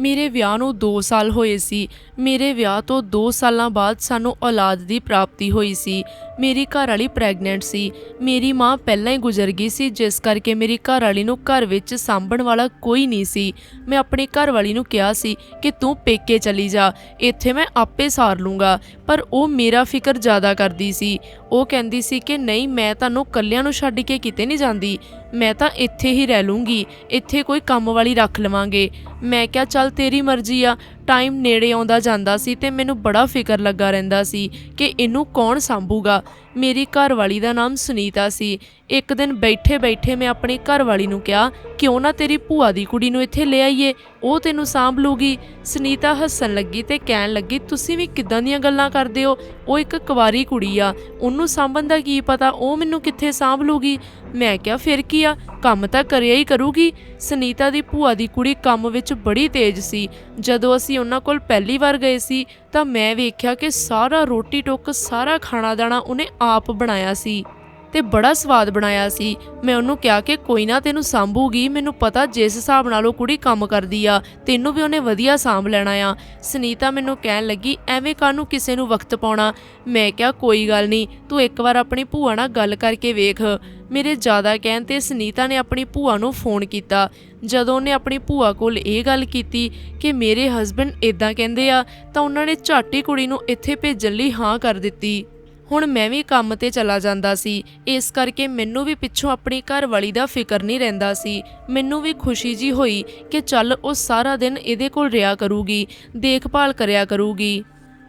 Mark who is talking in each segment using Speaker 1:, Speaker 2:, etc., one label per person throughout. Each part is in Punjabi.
Speaker 1: ਮੇਰੇ ਵਿਆਹ ਨੂੰ 2 ਸਾਲ ਹੋਏ ਸੀ। ਮੇਰੇ ਵਿਆਹ ਤੋਂ 2 ਸਾਲਾਂ ਬਾਅਦ ਸਾਨੂੰ ਔਲਾਦ ਦੀ ਪ੍ਰਾਪਤੀ ਹੋਈ ਸੀ। ਮੇਰੀ ਘਰ ਵਾਲੀ ਪ੍ਰੈਗਨੈਂਟ ਸੀ। ਮੇਰੀ ਮਾਂ ਪਹਿਲਾਂ ਹੀ ਗੁਜ਼ਰ ਗਈ ਸੀ, ਜਿਸ ਕਰਕੇ ਮੇਰੀ ਘਰ ਵਾਲੀ ਨੂੰ ਘਰ ਵਿੱਚ ਸਾਂਭਣ ਵਾਲਾ ਕੋਈ ਨਹੀਂ ਸੀ। ਮੈਂ ਆਪਣੀ ਘਰ ਵਾਲੀ ਨੂੰ ਕਿਹਾ ਸੀ ਕਿ ਤੂੰ ਪੇਕੇ ਚਲੀ ਜਾ, ਇੱਥੇ ਮੈਂ ਆਪੇ ਸਾਰ ਲੂੰਗਾ। ਪਰ ਉਹ ਮੇਰਾ ਫਿਕਰ ਜ਼ਿਆਦਾ ਕਰਦੀ ਸੀ। ਉਹ ਕਹਿੰਦੀ ਸੀ ਕਿ ਨਹੀਂ, ਮੈਂ ਤੁਹਾਨੂੰ ਕੱਲਿਆਂ ਨੂੰ ਛੱਡ ਕੇ ਕਿਤੇ ਨਹੀਂ ਜਾਂਦੀ। ਮੈਂ ਤਾਂ ਇੱਥੇ ਹੀ ਰਹਿ ਲੂੰਗੀ, ਇੱਥੇ ਕੋਈ ਕੰਮ ਵਾਲੀ ਰੱਖ ਲਵਾਂਗੇ। ਮੈਂ ਕਿਹਾ, ਚੱਲ ਤੇਰੀ ਮਰਜ਼ੀ ਆ ਟਾਈਮ ਨੇੜੇ ਆਉਂਦਾ ਜਾਂਦਾ ਸੀ ਤੇ ਮੈਨੂੰ ਬੜਾ ਫਿਕਰ ਲੱਗਾ ਰਹਿੰਦਾ ਸੀ ਕਿ ਇਹਨੂੰ ਕੌਣ ਸੰਭੂਗਾ। ਮੇਰੀ ਘਰਵਾਲੀ ਦਾ ਨਾਮ ਸੁਨੀਤਾ ਸੀ। ਇੱਕ ਦਿਨ ਬੈਠੇ ਬੈਠੇ ਮੈਂ ਆਪਣੀ ਘਰਵਾਲੀ ਨੂੰ ਕਿਹਾ, ਕਿਉਂ ਨਾ ਤੇਰੀ ਭੂਆ ਦੀ ਕੁੜੀ ਨੂੰ ਇੱਥੇ ਲੈ ਆਈਏ? ਉਹ ਤੈਨੂੰ ਸਾਂਭ ਲੂਗੀ। ਸੁਨੀਤਾ ਹੱਸਣ ਲੱਗੀ ਤੇ ਕਹਿਣ ਲੱਗੀ, ਤੁਸੀਂ ਵੀ ਕਿੱਦਾਂ ਦੀਆਂ ਗੱਲਾਂ ਕਰਦੇ ਹੋ? ਉਹ ਇੱਕ ਕੁਵਾਰੀ ਕੁੜੀ ਆ। ਉਹਨੂੰ ਸਾਂਭਣ ਦਾ ਕੀ ਪਤਾ? ਉਹ ਮੈਨੂੰ ਕਿੱਥੇ ਸਾਂਭ ਲੂਗੀ? ਮੈਂ ਕਿਹਾ, ਫਿਰ ਕੀ ਆ? ਕੰਮ ਤਾਂ ਕਰਿਆ ਹੀ ਕਰੂਗੀ। ਸੁਨੀਤਾ ਦੀ ਭੂਆ ਦੀ ਕੁੜੀ ਕੰਮ ਵਿੱਚ ਬੜੀ ਤੇਜ਼ ਸੀ। ਜਦੋਂ ਅਸੀਂ ਉਹਨਾਂ ਕੋਲ ਪਹਿਲੀ ਵਾਰ ਗਏ ਸੀ, ਤਾਂ ਮੈਂ ਵੇਖਿਆ ਕਿ ਸਾਰਾ ਰੋਟੀ ਟੁੱਕ, ਸਾਰਾ ਖਾਣਾ ਦਾਣਾ ਉਹਨੇ ਆਪ ਬਣਾਇਆ ਸੀ। ਤੇ ਬੜਾ ਸਵਾਦ ਬਣਾਇਆ ਸੀ। ਮੈਂ ਉਹਨੂੰ ਕਿਹਾ ਕਿ ਕੋਈ ਨਾ ਤੈਨੂੰ ਸਾਂਭੂਗੀ, ਮੈਨੂੰ ਪਤਾ ਜਿਸ ਹਿਸਾਬ ਨਾਲ ਉਹ ਕੁੜੀ ਕੰਮ ਕਰਦੀ ਆ, ਤੈਨੂੰ ਵੀ ਉਹਨੇ ਵਧੀਆ ਸਾਂਭ ਲੈਣਾ ਆ। ਸੁਨੀਤਾ ਮੈਨੂੰ ਕਹਿਣ ਲੱਗੀ, ਐਵੇਂ ਕਾਹਨੂੰ ਕਿਸੇ ਨੂੰ ਵਕਤ ਪਾਉਣਾ? ਮੈਂ ਕਿਹਾ, ਕੋਈ ਗੱਲ ਨਹੀਂ, ਤੂੰ ਇੱਕ ਵਾਰ ਆਪਣੀ ਭੂਆ ਨਾਲ ਗੱਲ ਕਰਕੇ ਵੇਖ। ਮੇਰੇ ਜ਼ਿਆਦਾ ਕਹਿਣ ਤੇ ਸੁਨੀਤਾ ਨੇ ਆਪਣੀ ਭੂਆ ਨੂੰ ਫੋਨ ਕੀਤਾ। ਜਦੋਂ ਉਹਨੇ ਆਪਣੀ ਭੂਆ ਕੋਲ ਇਹ ਗੱਲ ਕੀਤੀ ਕਿ ਮੇਰੇ ਹਸਬੰਡ ਇਦਾਂ ਕਹਿੰਦੇ ਆ, ਤਾਂ ਉਹਨਾਂ ਨੇ ਝਾਟੀ ਕੁੜੀ ਨੂੰ ਇੱਥੇ ਭੇਜਣ ਲਈ ਹਾਂ ਕਰ ਦਿੱਤੀ। ਹੁਣ ਮੈਂ ਵੀ ਕੰਮ ਤੇ ਚਲਾ ਜਾਂਦਾ ਸੀ। ਇਸ ਕਰਕੇ ਮੈਨੂੰ ਵੀ ਪਿੱਛੋਂ ਆਪਣੀ ਘਰ ਵਾਲੀ ਦਾ ਫਿਕਰ ਨਹੀਂ ਰਹਿੰਦਾ ਸੀ। ਮੈਨੂੰ ਵੀ ਖੁਸ਼ੀ ਜੀ ਹੋਈ ਕਿ ਚੱਲ ਉਹ ਸਾਰਾ ਦਿਨ ਇਹਦੇ ਕੋਲ ਰਿਹਾ ਕਰੂਗੀ, ਦੇਖਭਾਲ ਕਰਿਆ ਕਰੂਗੀ।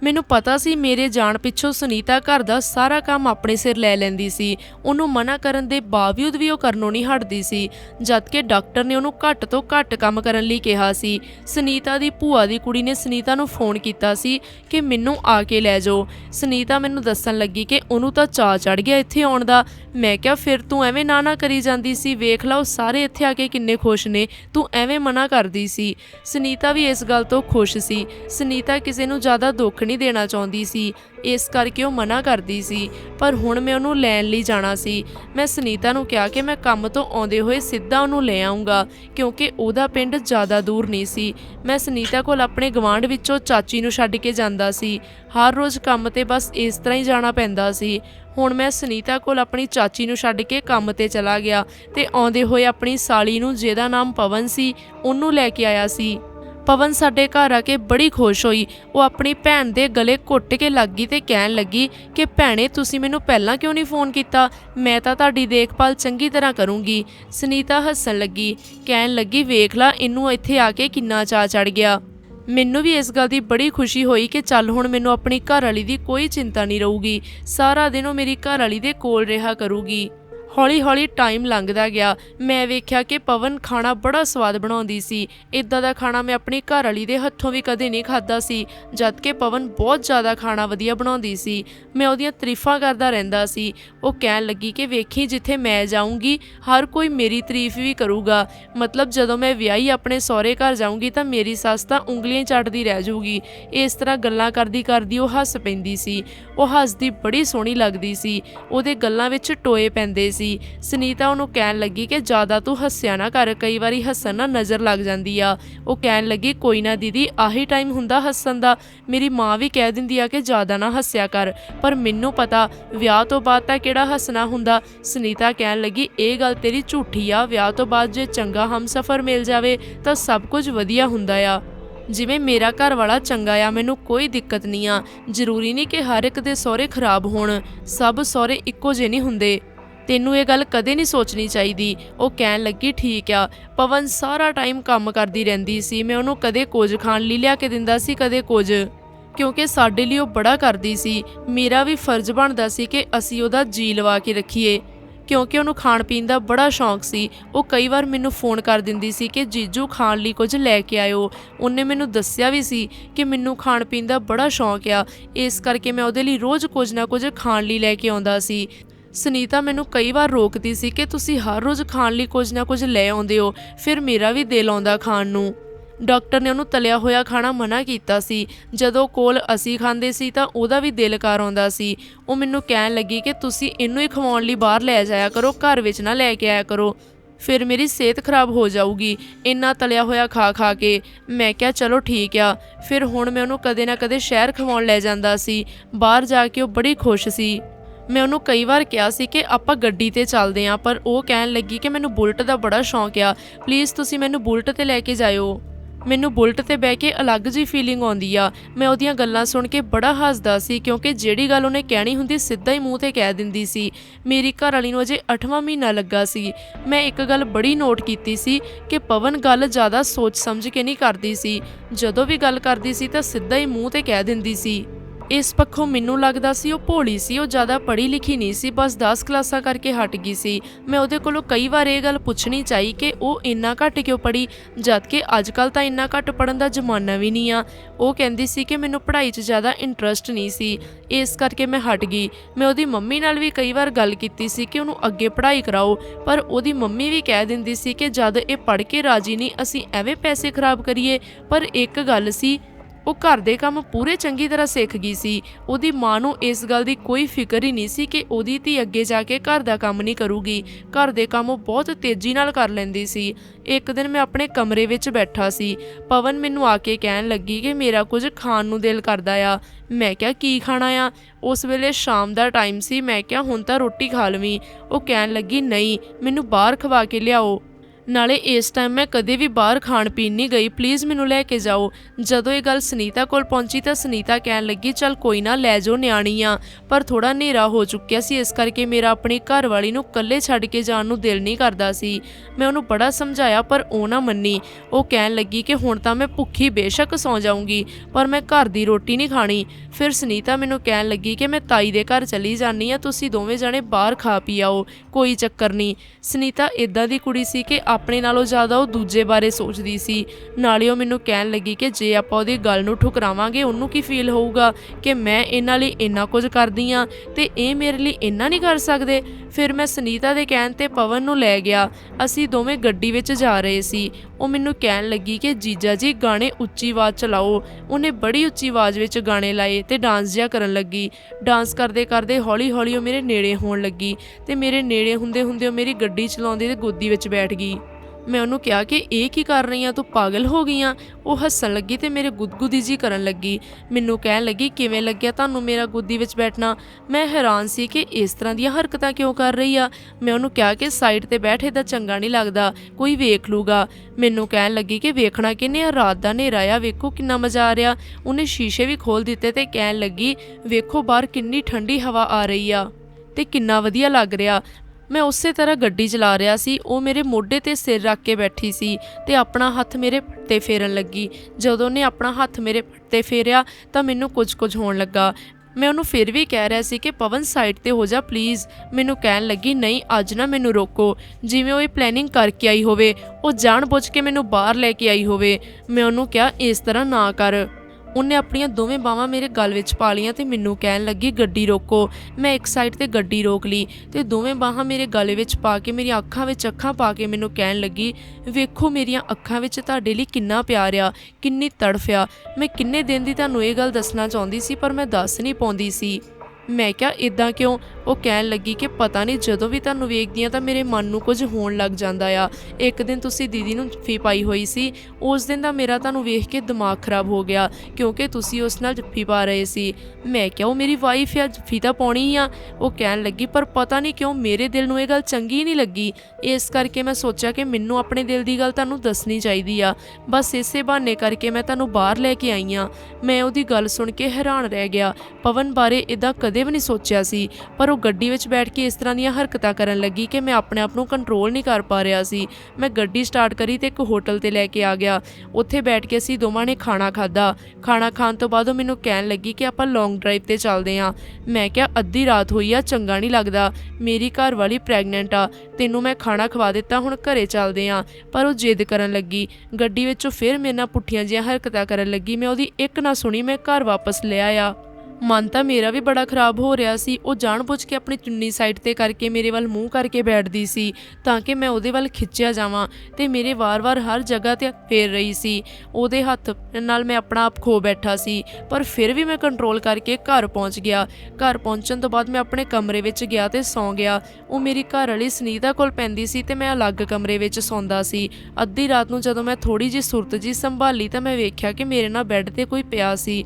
Speaker 1: ਮੈਨੂੰ ਪਤਾ ਸੀ ਮੇਰੇ ਜਾਣ ਪਿੱਛੋਂ ਸੁਨੀਤਾ ਘਰ ਦਾ ਸਾਰਾ ਕੰਮ ਆਪਣੇ ਸਿਰ ਲੈ ਲੈਂਦੀ ਸੀ। ਉਹਨੂੰ ਮਨਾ ਕਰਨ ਦੇ ਬਾਵਜੂਦ ਵੀ ਉਹ ਕਰਨੋਂ ਨਹੀਂ ਹਟਦੀ ਸੀ। ਜਦਕਿ ਡਾਕਟਰ ਨੇ ਉਹਨੂੰ ਘੱਟ ਤੋਂ ਘੱਟ ਕੰਮ ਕਰਨ ਲਈ ਕਿਹਾ ਸੀ। ਸੁਨੀਤਾ ਦੀ ਭੂਆ ਦੀ ਕੁੜੀ ਨੇ ਸੁਨੀਤਾ ਨੂੰ ਫੋਨ ਕੀਤਾ ਸੀ ਕਿ ਮੈਨੂੰ ਆ ਕੇ ਲੈ ਜਾਓ। ਸੁਨੀਤਾ ਮੈਨੂੰ ਦੱਸਣ ਲੱਗੀ ਕਿ ਉਹਨੂੰ ਤਾਂ ਚਾਅ ਚੜ ਗਿਆ ਇੱਥੇ ਆਉਣ ਦਾ। ਮੈਂ ਕਿਹਾ, ਫਿਰ ਤੂੰ ਐਵੇਂ ਨਾ ਨਾ ਕਰੀ ਜਾਂਦੀ ਸੀ। ਵੇਖ ਲਾ, ਉਹ ਸਾਰੇ ਇੱਥੇ ਆ ਕੇ ਕਿੰਨੇ ਖੁਸ਼ ਨੇ। ਤੂੰ ਐਵੇਂ ਮਨਾ ਕਰਦੀ ਸੀ। ਸੁਨੀਤਾ ਵੀ ਇਸ ਗੱਲ ਤੋਂ ਖੁਸ਼ ਸੀ। ਸੁਨੀਤਾ ਕਿਸੇ ਨੂੰ ਜ਼ਿਆਦਾ ਦੁੱਖ ਨਹੀਂ ਦੇਣਾ ਚਾਹੁੰਦੀ ਸੀ। ਇਸ ਕਰਕੇ ਉਹ ਮਨਾ ਕਰਦੀ ਸੀ। ਪਰ ਹੁਣ ਮੈਂ ਉਹਨੂੰ ਲੈਣ ਲਈ ਜਾਣਾ ਸੀ। ਮੈਂ ਸੁਨੀਤਾ ਨੂੰ ਕਿਹਾ ਕਿ ਮੈਂ ਕੰਮ ਤੋਂ ਆਉਂਦੇ ਹੋਏ ਸਿੱਧਾ ਉਹਨੂੰ ਲੈ ਆਉਂਗਾ ਕਿਉਂਕਿ ਉਹਦਾ ਪਿੰਡ ਜ਼ਿਆਦਾ ਦੂਰ ਨਹੀਂ ਸੀ। ਮੈਂ ਸੁਨੀਤਾ ਕੋਲ ਆਪਣੇ ਗਵਾਂਢ ਵਿੱਚੋਂ ਚਾਚੀ ਨੂੰ ਛੱਡ ਕੇ ਜਾਂਦਾ ਸੀ। ਹਰ ਰੋਜ਼ ਕੰਮ ਤੇ ਬਸ ਇਸ ਤਰ੍ਹਾਂ ਹੀ ਜਾਣਾ ਪੈਂਦਾ ਸੀ। ਹੁਣ ਮੈਂ ਸੁਨੀਤਾ ਕੋਲ ਆਪਣੀ ਚਾਚੀ ਨੂੰ ਛੱਡ ਕੇ ਕੰਮ ਤੇ ਚਲਾ ਗਿਆ ਤੇ ਆਉਂਦੇ ਹੋਏ ਆਪਣੀ ਸਾਲੀ ਨੂੰ ਜਿਹਦਾ ਨਾਮ ਪਵਨ ਸੀ, ਉਹਨੂੰ ਲੈ ਕੇ ਆਇਆ ਸੀ। ਪਵਨ ਸਾਡੇ ਘਰ ਆ ਕੇ ਬੜੀ ਖੁਸ਼ ਹੋਈ। ਉਹ ਆਪਣੀ ਭੈਣ ਦੇ ਗਲੇ ਘੁੱਟ ਕੇ ਲੱਗ ਗਈ ਤੇ ਕਹਿਣ ਲੱਗੀ ਕਿ, ਭੈਣੇ, ਤੁਸੀਂ ਮੈਨੂੰ ਪਹਿਲਾਂ ਕਿਉਂ ਨਹੀਂ ਫੋਨ ਕੀਤਾ? ਮੈਂ ਤਾਂ ਤੁਹਾਡੀ ਦੇਖਭਾਲ ਚੰਗੀ ਤਰ੍ਹਾਂ ਕਰੂੰਗੀ। ਸੁਨੀਤਾ ਹੱਸਣ ਲੱਗੀ, ਕਹਿਣ ਲੱਗੀ, ਵੇਖ ਲਾ, ਇਹਨੂੰ ਇੱਥੇ ਆ ਕੇ ਕਿੰਨਾ ਚਾਅ ਚੜ ਗਿਆ। ਮੈਨੂੰ ਵੀ ਇਸ ਗੱਲ ਦੀ ਬੜੀ ਖੁਸ਼ੀ ਹੋਈ ਕਿ ਚੱਲ ਹੁਣ ਮੈਨੂੰ ਆਪਣੀ ਘਰ ਵਾਲੀ ਦੀ ਕੋਈ ਚਿੰਤਾ ਨਹੀਂ ਰਹੂਗੀ। ਸਾਰਾ ਦਿਨ ਉਹ ਮੇਰੀ ਘਰ ਵਾਲੀ ਦੇ ਕੋਲ ਰਿਹਾ ਕਰੂਗੀ। ਹੌਲੀ-ਹੌਲੀ ਟਾਈਮ ਲੰਘਦਾ ਗਿਆ। ਮੈਂ ਵੇਖਿਆ ਕਿ ਪਵਨ ਖਾਣਾ ਬੜਾ ਸਵਾਦ ਬਣਾਉਂਦੀ ਸੀ। ਇਦਾਂ ਦਾ ਖਾਣਾ ਮੈਂ ਆਪਣੀ ਘਰ ਵਾਲੀ ਦੇ ਹੱਥੋਂ ਵੀ ਕਦੇ ਨਹੀਂ ਖਾਦਾ ਸੀ ਜਦ ਕਿ ਪਵਨ ਬਹੁਤ ਜ਼ਿਆਦਾ ਖਾਣਾ ਵਧੀਆ ਬਣਾਉਂਦੀ ਸੀ। ਮੈਂ ਉਹਦੀਆਂ ਤਾਰੀਫਾਂ ਕਰਦਾ ਰਹਿੰਦਾ ਸੀ। ਉਹ ਕਹਿਣ ਲੱਗੀ ਕਿ ਵੇਖੀ ਜਿੱਥੇ ਮੈਂ ਜਾਊਂਗੀ, ਹਰ ਕੋਈ ਮੇਰੀ ਤਾਰੀਫ ਵੀ ਕਰੂਗਾ। ਮਤਲਬ ਜਦੋਂ ਮੈਂ ਵਿਆਹੀ ਆਪਣੇ ਸਹੁਰੇ ਘਰ ਜਾਊਂਗੀ ਤਾਂ ਮੇਰੀ ਸੱਸ ਤਾਂ ਉਂਗਲੀਆਂ ਚੱਟਦੀ ਰਹਿ ਜਾਊਗੀ। ਇਸ ਤਰ੍ਹਾਂ ਗੱਲਾਂ ਕਰਦੀ ਕਰਦੀ ਉਹ ਹੱਸ ਪੈਂਦੀ ਸੀ। ਉਹ ਹੱਸਦੀ ਬੜੀ ਸੋਹਣੀ ਲੱਗਦੀ ਸੀ। ਉਹਦੇ ਗੱਲਾਂ ਵਿੱਚ ਟੋਏ ਪੈਂਦੇ ਸੀ ਸੁਨੀਤਾ ਉਹਨੂੰ ਕਹਿਣ ਲੱਗੀ ਕਿ ਜ਼ਿਆਦਾ ਤੂੰ ਹੱਸਿਆ ਨਾ ਕਰ, ਕਈ ਵਾਰੀ ਹੱਸਣ ਨਾਲ ਨਜ਼ਰ ਲੱਗ ਜਾਂਦੀ ਆ। ਉਹ ਕਹਿਣ ਲੱਗੀ, ਕੋਈ ਨਾ ਦੀਦੀ, ਆਹੀ ਟਾਈਮ ਹੁੰਦਾ ਹੱਸਣ ਦਾ। ਮੇਰੀ ਮਾਂ ਵੀ ਕਹਿ ਦਿੰਦੀ ਆ ਕਿ ਜ਼ਿਆਦਾ ਨਾ ਹੱਸਿਆ ਕਰ। ਪਰ ਮੈਨੂੰ ਪਤਾ, ਵਿਆਹ ਤੋਂ ਬਾਅਦ ਤਾਂ ਕਿਹੜਾ ਹੱਸਣਾ ਹੁੰਦਾ। ਸੁਨੀਤਾ ਕਹਿਣ ਲੱਗੀ, ਇਹ ਗੱਲ ਤੇਰੀ ਝੂਠੀ ਆ। ਵਿਆਹ ਤੋਂ ਬਾਅਦ ਜੇ ਚੰਗਾ ਹਮਸਫਰ ਮਿਲ ਜਾਵੇ, ਤਾਂ ਸਭ ਕੁਝ ਵਧੀਆ ਹੁੰਦਾ ਆ। ਜਿਵੇਂ ਮੇਰਾ ਘਰ ਵਾਲਾ ਚੰਗਾ ਆ, ਮੈਨੂੰ ਕੋਈ ਦਿੱਕਤ ਨਹੀਂ ਆ। ਜ਼ਰੂਰੀ ਨਹੀਂ ਕਿ ਹਰ ਇੱਕ ਦੇ ਸਹੁਰੇ ਖਰਾਬ ਹੋਣ। ਸਭ ਸਹੁਰੇ ਇੱਕੋ ਜਿਹੇ ਨਹੀਂ ਹੁੰਦੇ। ਤੈਨੂੰ ਇਹ ਗੱਲ ਕਦੇ ਨਹੀਂ ਸੋਚਣੀ ਚਾਹੀਦੀ। ਉਹ ਕਹਿਣ ਲੱਗੀ, ਠੀਕ ਆ, ਪਵਨ ਸਾਰਾ ਟਾਈਮ ਕੰਮ ਕਰਦੀ ਰਹਿੰਦੀ ਸੀ। ਮੈਂ ਉਹਨੂੰ ਕਦੇ ਕੁਝ ਖਾਣ ਲਈ ਲਿਆ ਕੇ ਦਿੰਦਾ ਸੀ, ਕਦੇ ਕੁਝ। ਕਿਉਂਕਿ ਸਾਡੇ ਲਈ ਉਹ ਬੜਾ ਕਰਦੀ ਸੀ। ਮੇਰਾ ਵੀ ਫਰਜ਼ ਬਣਦਾ ਸੀ ਕਿ ਅਸੀਂ ਉਹਦਾ ਜੀ ਲਵਾ ਕੇ ਰੱਖੀਏ। ਕਿਉਂਕਿ ਉਹਨੂੰ ਖਾਣ ਪੀਣ ਦਾ ਬੜਾ ਸ਼ੌਂਕ ਸੀ। ਉਹ ਕਈ ਵਾਰ ਮੈਨੂੰ ਫੋਨ ਕਰ ਦਿੰਦੀ ਸੀ ਕਿ, ਜੀਜੂ, ਖਾਣ ਲਈ ਕੁਝ ਲੈ ਕੇ ਆਇਓ। ਉਹਨੇ ਮੈਨੂੰ ਦੱਸਿਆ ਵੀ ਸੀ ਕਿ ਮੈਨੂੰ ਖਾਣ ਪੀਣ ਦਾ ਬੜਾ ਸ਼ੌਂਕ ਆ। ਇਸ ਕਰਕੇ ਮੈਂ ਉਹਦੇ ਲਈ ਰੋਜ਼ ਕੁਝ ਨਾ ਕੁਝ ਖਾਣ ਲਈ ਲੈ ਕੇ ਆਉਂਦਾ ਸੀ। ਸੁਨੀਤਾ ਮੈਨੂੰ ਕਈ ਵਾਰ ਰੋਕਦੀ ਸੀ ਕਿ ਤੁਸੀਂ ਹਰ ਰੋਜ਼ ਖਾਣ ਲਈ ਕੁਝ ਨਾ ਕੁਝ ਲੈ ਆਉਂਦੇ ਹੋ, ਫਿਰ ਮੇਰਾ ਵੀ ਦਿਲ ਆਉਂਦਾ ਖਾਣ ਨੂੰ। ਡਾਕਟਰ ਨੇ ਉਹਨੂੰ ਤਲਿਆ ਹੋਇਆ ਖਾਣਾ ਮਨਾ ਕੀਤਾ ਸੀ। ਜਦੋਂ ਕੋਲ ਅਸੀਂ ਖਾਂਦੇ ਸੀ ਤਾਂ ਉਹਦਾ ਵੀ ਦਿਲ ਕਰ ਆਉਂਦਾ ਸੀ। ਉਹ ਮੈਨੂੰ ਕਹਿਣ ਲੱਗੀ ਕਿ ਤੁਸੀਂ ਇਹਨੂੰ ਹੀ ਖਵਾਉਣ ਲਈ ਬਾਹਰ ਲੈ ਜਾਇਆ ਕਰੋ, ਘਰ ਵਿੱਚ ਨਾ ਲੈ ਕੇ ਆਇਆ ਕਰੋ। ਫਿਰ ਮੇਰੀ ਸਿਹਤ ਖਰਾਬ ਹੋ ਜਾਊਗੀ, ਇੰਨਾ ਤਲਿਆ ਹੋਇਆ ਖਾ ਖਾ ਕੇ। ਮੈਂ ਕਿਹਾ, ਚਲੋ ਠੀਕ ਆ। ਫਿਰ ਹੁਣ ਮੈਂ ਉਹਨੂੰ ਕਦੇ ਨਾ ਕਦੇ ਸ਼ਹਿਰ ਖਵਾਉਣ ਲੈ ਜਾਂਦਾ ਸੀ। ਬਾਹਰ ਜਾ ਕੇ ਉਹ ਬੜੀ ਖੁਸ਼ ਸੀ। ਮੈਂ ਉਹਨੂੰ ਕਈ ਵਾਰ ਕਿਹਾ ਸੀ ਕਿ ਆਪਾਂ ਗੱਡੀ ਤੇ ਚੱਲਦੇ ਆਂ ਪਰ ਉਹ ਕਹਿਣ ਲੱਗੀ ਕਿ ਮੈਨੂੰ ਬੁਲਟ ਦਾ ਬੜਾ ਸ਼ੌਂਕ ਆ। ਪਲੀਜ਼ ਤੁਸੀਂ ਮੈਨੂੰ ਬੁਲਟ ਤੇ ਲੈ ਕੇ ਜਾਇਓ। ਮੈਨੂੰ ਬੁਲਟ ਤੇ ਬਹਿ ਕੇ ਅਲੱਗ ਜੀ ਫੀਲਿੰਗ ਆਉਂਦੀ ਆ। ਮੈਂ ਉਹਦੀਆਂ ਗੱਲਾਂ ਸੁਣ ਕੇ ਬੜਾ ਹੱਸਦਾ ਸੀ, ਕਿਉਂਕਿ ਜਿਹੜੀ ਗੱਲ ਉਹਨੇ ਕਹਿਣੀ ਹੁੰਦੀ ਸਿੱਧਾ ਹੀ ਮੂੰਹ ਤੇ ਕਹਿ ਦਿੰਦੀ ਸੀ। ਮੇਰੀ ਘਰ ਵਾਲੀ ਨੂੰ ਅਜੇ 8ਵਾਂ ਮਹੀਨਾ ਲੱਗਾ ਸੀ। ਮੈਂ ਇੱਕ ਗੱਲ ਬੜੀ ਨੋਟ ਕੀਤੀ ਸੀ ਕਿ ਪਵਨ ਗੱਲ ਜ਼ਿਆਦਾ ਸੋਚ ਸਮਝ ਕੇ ਨਹੀਂ ਕਰਦੀ ਸੀ। ਜਦੋਂ ਵੀ ਗੱਲ ਕਰਦੀ ਸੀ ਤਾਂ ਸਿੱਧਾ ਹੀ ਮੂੰਹ ਤੇ ਕਹਿ ਦਿੰਦੀ ਸੀ। ਇਸ ਪੱਖੋਂ ਮੈਨੂੰ ਲੱਗਦਾ ਸੀ ਉਹ ਭੋਲੀ ਸੀ, ਉਹ ਜ਼ਿਆਦਾ ਪੜ੍ਹੀ ਲਿਖੀ ਨਹੀਂ ਸੀ, ਬਸ 10 ਕਲਾਸਾਂ ਕਰਕੇ ਹਟ ਗਈ ਸੀ। ਮੈਂ ਉਹਦੇ ਕੋਲੋਂ ਕਈ ਵਾਰ ਇਹ ਗੱਲ ਪੁੱਛਣੀ ਚਾਹੀ ਕਿ ਉਹ ਇੰਨਾ ਘੱਟ ਕਿਉਂ ਪੜ੍ਹੀ ਜਦ ਕਿ ਅੱਜ ਕੱਲ ਤਾਂ ਇੰਨਾ ਘੱਟ ਪੜਨ ਦਾ ਜ਼ਮਾਨਾ ਵੀ ਨਹੀਂ ਆ। ਉਹ ਕਹਿੰਦੀ ਸੀ ਕਿ ਮੈਨੂੰ ਪੜ੍ਹਾਈ 'ਚ ਜ਼ਿਆਦਾ ਇੰਟਰਸਟ ਨਹੀਂ ਸੀ, ਇਸ ਕਰਕੇ ਮੈਂ ਹਟ ਗਈ। ਮੈਂ ਉਹਦੀ ਮੰਮੀ ਨਾਲ ਵੀ ਕਈ ਵਾਰ ਗੱਲ ਕੀਤੀ ਸੀ ਕਿ ਉਹਨੂੰ ਅੱਗੇ ਪੜ੍ਹਾਈ ਕਰਾਓ, ਪਰ ਉਹਦੀ ਮੰਮੀ ਵੀ ਕਹਿ ਦਿੰਦੀ ਸੀ ਕਿ ਜਦ ਇਹ ਪੜ੍ਹ ਕੇ ਰਾਜੀ ਨਹੀਂ, ਅਸੀਂ ਐਵੇਂ ਪੈਸੇ ਖਰਾਬ ਕਰੀਏ। ਪਰ ਇੱਕ ਗੱਲ ਸੀ ਉਹ ਘਰ ਦੇ ਕੰਮ ਪੂਰੇ ਚੰਗੀ ਤਰ੍ਹਾਂ ਸਿੱਖ ਗਈ ਸੀ। ਉਹਦੀ ਮਾਂ ਨੂੰ ਇਸ ਗੱਲ ਦੀ ਕੋਈ ਫਿਕਰ ਹੀ ਨਹੀਂ ਸੀ ਕਿ ਉਹਦੀ ਧੀ ਅੱਗੇ ਜਾ ਕੇ ਘਰ ਦਾ ਕੰਮ ਨਹੀਂ ਕਰੂਗੀ। ਘਰ ਦੇ ਕੰਮ ਉਹ ਬਹੁਤ ਤੇਜ਼ੀ ਨਾਲ ਕਰ ਲੈਂਦੀ ਸੀ। ਇੱਕ ਦਿਨ ਮੈਂ ਆਪਣੇ ਕਮਰੇ ਵਿੱਚ ਬੈਠਾ ਸੀ। ਪਵਨ ਮੈਨੂੰ ਆ ਕੇ ਕਹਿਣ ਲੱਗੀ ਕਿ ਮੇਰਾ ਕੁਝ ਖਾਣ ਨੂੰ ਦਿਲ ਕਰਦਾ ਆ। ਮੈਂ ਕਿਹਾ, ਕੀ ਖਾਣਾ ਆ? ਉਸ ਵੇਲੇ ਸ਼ਾਮ ਦਾ ਟਾਈਮ ਸੀ। ਮੈਂ ਕਿਹਾ, ਹੁਣ ਤਾਂ ਰੋਟੀ ਖਾ ਲਵੀਂ। ਉਹ ਕਹਿਣ ਲੱਗੀ, ਨਹੀਂ, ਮੈਨੂੰ ਬਾਹਰ ਖਵਾ ਕੇ ਲਿਆਓ। ਨਾਲੇ ਇਸ ਟਾਈਮ ਮੈਂ ਕਦੇ ਵੀ ਬਾਹਰ ਖਾਣ ਪੀਣ ਨਹੀਂ ਗਈ। ਪਲੀਜ਼ ਮੈਨੂੰ ਲੈ ਕੇ ਜਾਓ। ਜਦੋਂ ਇਹ ਗੱਲ ਸੁਨੀਤਾ ਕੋਲ ਪਹੁੰਚੀ ਤਾਂ ਸੁਨੀਤਾ ਕਹਿਣ ਲੱਗੀ, ਚੱਲ ਕੋਈ ਨਾ, ਲੈ ਜਾਓ ਨਿਆਣੀ ਆ। ਪਰ ਥੋੜਾ ਹਨੇਰਾ ਹੋ ਚੁੱਕਿਆ ਸੀ। ਇਸ ਕਰਕੇ ਮੇਰਾ ਆਪਣੀ ਘਰ ਵਾਲੀ ਨੂੰ ਇਕੱਲੇ ਛੱਡ ਕੇ ਜਾਣ ਨੂੰ ਦਿਲ ਨਹੀਂ ਕਰਦਾ ਸੀ। ਮੈਂ ਉਹਨੂੰ ਬੜਾ ਸਮਝਾਇਆ, ਪਰ ਉਹ ਨਾ ਮੰਨੀ। ਉਹ ਕਹਿਣ ਲੱਗੀ ਕਿ ਹੁਣ ਤਾਂ ਮੈਂ ਭੁੱਖੀ ਬੇਸ਼ੱਕ ਸੌ ਜਾਊਂਗੀ, ਪਰ ਮੈਂ ਘਰ ਦੀ ਰੋਟੀ ਨਹੀਂ ਖਾਣੀ। ਫਿਰ ਸੁਨੀਤਾ ਮੈਨੂੰ ਕਹਿਣ ਲੱਗੀ ਕਿ ਮੈਂ ਤਾਈ ਦੇ ਘਰ ਚਲੀ ਜਾਨੀ ਆ ਤੁਸੀਂ ਦੋਵੇਂ ਜਣੇ ਬਾਹਰ ਖਾ ਪੀ ਆਓ, ਕੋਈ ਚੱਕਰ ਨਹੀਂ। ਸੁਨੀਤਾ ਇਦਾਂ ਦੀ ਕੁੜੀ ਸੀ ਕਿ ਆਪ ਆਪਣੇ ਨਾਲੋਂ ਜ਼ਿਆਦਾ ਉਹ ਦੂਜੇ ਬਾਰੇ ਸੋਚਦੀ ਸੀ। ਨਾਲੇ ਉਹ ਮੈਨੂੰ ਕਹਿਣ ਲੱਗੀ ਕਿ ਜੇ ਆਪਾਂ ਉਹਦੀ ਗੱਲ ਨੂੰ ਠੁਕਰਾਵਾਂਗੇ, ਉਹਨੂੰ ਕੀ ਫੀਲ ਹੋਊਗਾ ਕਿ ਮੈਂ ਇਹਨਾਂ ਲਈ ਇੰਨਾ ਕੁਝ ਕਰਦੀ ਆ ਤੇ ਇਹ ਮੇਰੇ ਲਈ ਇੰਨਾ ਨਹੀਂ ਕਰ ਸਕਦੇ? ਫਿਰ ਮੈਂ ਸੁਨੀਤਾ ਦੇ ਕਹਿਣ ਤੇ ਪਵਨ ਨੂੰ ਲੈ ਗਿਆ। ਅਸੀਂ ਦੋਵੇਂ ਗੱਡੀ ਵਿੱਚ ਜਾ ਰਹੇ ਸੀ। ਉਹ ਮੈਨੂੰ ਕਹਿਣ ਲੱਗੀ ਕਿ ਜੀਜਾ ਜੀ, ਗਾਣੇ ਉੱਚੀ ਆਵਾਜ਼ ਚਲਾਓ। ਉਹਨੇ ਬੜੀ ਉੱਚੀ ਆਵਾਜ਼ ਵਿੱਚ ਗਾਣੇ ਲਾਏ ਤੇ ਡਾਂਸ ਜਿਹਾ ਕਰਨ ਲੱਗੀ। ਡਾਂਸ ਕਰਦੇ ਕਰਦੇ ਹੌਲੀ ਹੌਲੀ ਉਹ ਮੇਰੇ ਨੇੜੇ ਹੋਣ ਲੱਗੀ ਤੇ ਮੇਰੇ ਨੇੜੇ ਹੁੰਦੇ ਹੁੰਦੇ ਉਹ ਮੇਰੀ ਗੱਡੀ ਚਲਾਉਂਦੀ ਤੇ ਗੋਦੀ ਵਿੱਚ ਬੈਠ ਗਈ। ਮੈਂ ਉਹਨੂੰ ਕਿਹਾ ਕਿ ਇਹ ਕੀ ਕਰ ਰਹੀ ਆ, ਤੂੰ ਪਾਗਲ ਹੋ ਗਈ ਆ। ਉਹ ਹੱਸਣ ਲੱਗੀ ਤੇ ਮੇਰੇ ਗੁੱਦਗੁਦੀ ਜੀ ਕਰਨ ਲੱਗੀ। ਮੈਨੂੰ ਕਹਿਣ ਲੱਗੀ, ਕਿਵੇਂ ਲੱਗਿਆ ਤੁਹਾਨੂੰ ਮੇਰਾ ਗੁੱਦੀ ਵਿੱਚ ਬੈਠਣਾ? ਮੈਂ ਹੈਰਾਨ ਸੀ ਕਿ ਇਸ ਤਰ੍ਹਾਂ ਦੀਆਂ ਹਰਕਤਾਂ ਕਿਉਂ ਕਰ ਰਹੀ ਆ। ਮੈਂ ਉਹਨੂੰ ਕਿਹਾ ਕਿ ਸਾਈਡ ਤੇ ਬੈਠੇ ਤਾਂ ਚੰਗਾ ਨਹੀਂ ਲੱਗਦਾ, ਕੋਈ ਵੇਖ ਲੂਗਾ। ਮੈਨੂੰ ਕਹਿਣ ਲੱਗੀ ਕਿ ਵੇਖਣਾ ਕਿੰਨੇ ਆ, ਰਾਤ ਦਾ ਹਨੇਰਾ ਆ, ਵੇਖੋ ਕਿੰਨਾ ਮਜ਼ਾ ਆ ਰਿਹਾ। ਉਹਨੇ ਸ਼ੀਸ਼ੇ ਵੀ ਖੋਲ ਦਿੱਤੇ ਤੇ ਕਹਿਣ ਲੱਗੀ, ਵੇਖੋ ਬਾਹਰ ਕਿੰਨੀ ਠੰਡੀ ਹਵਾ ਆ ਰਹੀ ਆ ਤੇ ਕਿੰਨਾ ਵਧੀਆ ਲੱਗ ਰਿਹਾ। ਮੈਂ ਉਸੇ ਤਰ੍ਹਾਂ ਗੱਡੀ ਚਲਾ ਰਿਹਾ ਸੀ, ਉਹ ਮੇਰੇ ਮੋਢੇ ਤੇ ਸਿਰ ਰੱਖ ਕੇ ਬੈਠੀ ਸੀ ਤੇ ਆਪਣਾ ਹੱਥ ਮੇਰੇ ਪੱਟੇ ਫੇਰਨ ਲੱਗੀ। ਜਦੋਂ ਨੇ ਆਪਣਾ ਹੱਥ ਮੇਰੇ ਪੱਟੇ ਫੇਰਿਆ ਤਾਂ ਮੈਨੂੰ ਕੁਝ ਕੁਝ ਹੋਣ ਲੱਗਾ। ਮੈਂ ਉਹਨੂੰ ਫਿਰ ਵੀ ਕਹਿ ਰਿਹਾ ਸੀ ਕਿ ਪਵਨ ਸਾਈਡ ਤੇ ਹੋ ਜਾ ਪਲੀਜ਼। ਮੈਨੂੰ ਕਹਿਣ ਲੱਗੀ, ਨਹੀਂ, ਅੱਜ ਨਾ ਮੈਨੂੰ ਰੋਕੋ। ਜਿਵੇਂ ਉਹ ਇਹ ਪਲੈਨਿੰਗ ਕਰਕੇ ਆਈ ਹੋਵੇ, ਉਹ ਜਾਣ ਬੁੱਝ ਕੇ ਮੈਨੂੰ ਬਾਹਰ ਲੈ ਕੇ ਆਈ ਹੋਵੇ। ਮੈਂ ਉਹਨੂੰ ਕਿਹਾ, ਇਸ ਤਰ੍ਹਾਂ ਨਾ ਕਰ। ਉਹਨੇ ਆਪਣੀਆਂ ਦੋਵੇਂ ਬਾਹਾਂ ਮੇਰੇ ਗਲ ਵਿੱਚ ਪਾ ਲਈਆਂ ਤੇ ਮੈਨੂੰ ਕਹਿਣ ਲੱਗੀ, ਗੱਡੀ ਰੋਕੋ। ਮੈਂ ਇੱਕ ਸਾਈਡ ਤੇ ਗੱਡੀ ਰੋਕ ਲਈ ਤੇ ਦੋਵੇਂ ਬਾਹਾਂ ਮੇਰੇ ਗਲੇ ਵਿੱਚ ਪਾ ਕੇ, ਮੇਰੀਆਂ ਅੱਖਾਂ ਵਿੱਚ ਅੱਖਾਂ ਪਾ ਕੇ ਮੈਨੂੰ ਕਹਿਣ ਲੱਗੀ, ਵੇਖੋ ਮੇਰੀਆਂ ਅੱਖਾਂ ਵਿੱਚ ਤੁਹਾਡੇ ਲਈ ਕਿੰਨਾ ਪਿਆਰ ਆ, ਕਿੰਨੀ ਤੜਫ ਆ। ਮੈਂ ਕਿੰਨੇ ਦਿਨ ਦੀ ਤੁਹਾਨੂੰ ਇਹ ਗੱਲ ਦੱਸਣਾ ਚਾਹੁੰਦੀ ਸੀ, ਪਰ ਮੈਂ ਦੱਸ ਨਹੀਂ ਪਾਉਂਦੀ ਸੀ। ਮੈਂ ਕਿਹਾ ਇਦਾਂ ਕਿਉਂ? ਉਹ ਕਹਿਣ ਲੱਗੀ ਕਿ ਪਤਾ ਨਹੀਂ, ਜਦੋਂ ਵੀ ਤੁਹਾਨੂੰ ਵੇਖਦੀ ਆ ਤਾਂ ਮੇਰੇ ਮਨ ਨੂੰ ਕੁਝ ਹੋਣ ਲੱਗ ਜਾਂਦਾ ਆ। ਇੱਕ ਦਿਨ ਤੁਸੀਂ ਦੀਦੀ ਨੂੰ ਜੱਫੀ ਪਾਈ ਹੋਈ ਸੀ। ਉਸ ਦਿਨ ਦਾ ਮੇਰਾ ਤੁਹਾਨੂੰ ਵੇਖ ਕੇ ਦਿਮਾਗ ਖਰਾਬ ਹੋ ਗਿਆ, ਕਿਉਂਕਿ ਤੁਸੀਂ ਉਸ ਨਾਲ ਜੱਫੀ ਪਾ ਰਹੇ ਸੀ। ਮੈਂ ਕਿਹਾ, ਉਹ ਮੇਰੀ ਵਾਈਫ ਆ ਜੱਫੀ ਤਾਂ ਪਾਉਣੀ ਆ। ਉਹ ਕਹਿਣ ਲੱਗੀ, ਪਰ ਪਤਾ ਨਹੀਂ ਕਿਉਂ ਮੇਰੇ ਦਿਲ ਨੂੰ ਇਹ ਗੱਲ ਚੰਗੀ ਨਹੀਂ ਲੱਗੀ। ਇਸ ਕਰਕੇ ਮੈਂ ਸੋਚਿਆ ਕਿ ਮੈਨੂੰ ਆਪਣੇ ਦਿਲ ਦੀ ਗੱਲ ਤੁਹਾਨੂੰ ਦੱਸਣੀ ਚਾਹੀਦੀ ਆ। ਬਸ ਇਸੇ ਬਹਾਨੇ ਕਰਕੇ ਮੈਂ ਤੁਹਾਨੂੰ ਬਾਹਰ ਲੈ ਕੇ ਆਈ ਆ ਮੈਂ ਉਹਦੀ ਗੱਲ ਸੁਣ ਕੇ ਹੈਰਾਨ ਰਹਿ ਗਿਆ। ਪਵਨ ਬਾਰੇ ਇਦਾਂ ਕਦੇ ਵੀ ਨਹੀਂ ਸੋਚਿਆ ਸੀ, ਪਰ ਉਹ ਗੱਡੀ ਵਿੱਚ ਬੈਠ ਕੇ ਇਸ ਤਰ੍ਹਾਂ ਦੀਆਂ ਹਰਕਤਾਂ ਕਰਨ ਲੱਗੀ ਕਿ ਮੈਂ ਆਪਣੇ ਆਪ ਨੂੰ ਕੰਟਰੋਲ ਨਹੀਂ ਕਰ ਪਾ ਰਿਹਾ ਸੀ। ਮੈਂ ਗੱਡੀ ਸਟਾਰਟ ਕਰੀ ਤੇ ਇੱਕ ਹੋਟਲ ਤੇ ਲੈ ਕੇ ਆ ਗਿਆ। ਉੱਥੇ ਬੈਠ ਕੇ ਅਸੀਂ ਦੋਵਾਂ ਨੇ ਖਾਣਾ ਖਾਦਾ ਖਾਣਾ ਖਾਣ ਤੋਂ ਬਾਅਦ ਉਹ ਮੈਨੂੰ ਕਹਿਣ ਲੱਗੀ ਕਿ ਆਪਾਂ ਲੌਂਗ ਡਰਾਈਵ ਤੇ ਚੱਲਦੇ ਆਂ ਮੈਂ ਕਿਹਾ, ਅੱਧੀ ਰਾਤ ਹੋਈ ਆ, ਚੰਗਾ ਨਹੀਂ ਲੱਗਦਾ। ਮੇਰੀ ਘਰ ਵਾਲੀ ਪ੍ਰੈਗਨੈਂਟ ਆ। ਤੈਨੂੰ ਮੈਂ ਖਾਣਾ ਖਵਾ ਦਿੱਤਾ, ਹੁਣ ਘਰੇ ਚੱਲਦੇ ਆਂ ਪਰ ਉਹ ਜਿੱਦ ਕਰਨ ਲੱਗੀ। ਗੱਡੀ ਵਿੱਚੋਂ ਫਿਰ ਮੇਰੇ ਨਾਲ ਪੁੱਠੀਆਂ ਜਿਹੀਆਂ ਹਰਕਤਾਂ ਕਰਨ ਲੱਗੀ। ਮੈਂ ਉਹਦੀ ਇੱਕ ਨਾ ਸੁਣੀ, ਮੈਂ ਘਰ ਵਾਪਸ ਲੈ ਆਇਆ। ਮਨ ਤਾਂ ਮੇਰਾ ਵੀ ਬੜਾ ਖਰਾਬ ਹੋ ਰਿਹਾ ਸੀ। ਉਹ ਜਾਣਬੁੱਝ ਕੇ ਆਪਣੀ ਚੁੰਨੀ ਸਾਈਡ ਤੇ ਕਰਕੇ ਮੇਰੇ ਵੱਲ ਮੂੰਹ ਕਰਕੇ ਬੈਠਦੀ ਸੀ, ਤਾਂ ਕਿ ਮੈਂ ਉਹਦੇ ਵੱਲ ਖਿੱਚਿਆ ਜਾਵਾਂ ਤੇ ਮੇਰੇ ਵਾਰ-ਵਾਰ ਹਰ ਜਗ੍ਹਾ ਤੇ ਫੇਰ ਰਹੀ ਸੀ। ਉਹਦੇ ਹੱਥ ਨਾਲ ਮੈਂ ਆਪਣਾ ਆਪ ਖੋ ਬੈਠਾ ਸੀ, ਪਰ ਫਿਰ ਵੀ ਮੈਂ ਕੰਟਰੋਲ ਕਰਕੇ ਘਰ ਪਹੁੰਚ ਗਿਆ। ਘਰ ਪਹੁੰਚਣ ਤੋਂ ਬਾਅਦ ਮੈਂ ਆਪਣੇ ਕਮਰੇ ਵਿੱਚ ਗਿਆ ਤੇ ਸੌਂ ਗਿਆ। ਉਹ ਮੇਰੀ ਘਰ ਵਾਲੀ ਸੁਨੀਤਾ ਕੋਲ ਪੈਂਦੀ ਸੀ ਤੇ ਮੈਂ ਅਲੱਗ ਕਮਰੇ ਵਿੱਚ ਸੌਂਦਾ ਸੀ। ਅੱਧੀ ਰਾਤ ਨੂੰ ਜਦੋਂ ਮੈਂ ਥੋੜੀ ਜਿਹੀ ਸੁਰਤ ਜੀ ਸੰਭਾਲੀ ਤਾਂ ਮੈਂ ਵੇਖਿਆ ਕਿ ਮੇਰੇ ਨਾਲ ਬੈੱਡ ਤੇ ਕੋਈ ਪਿਆ ਸੀ।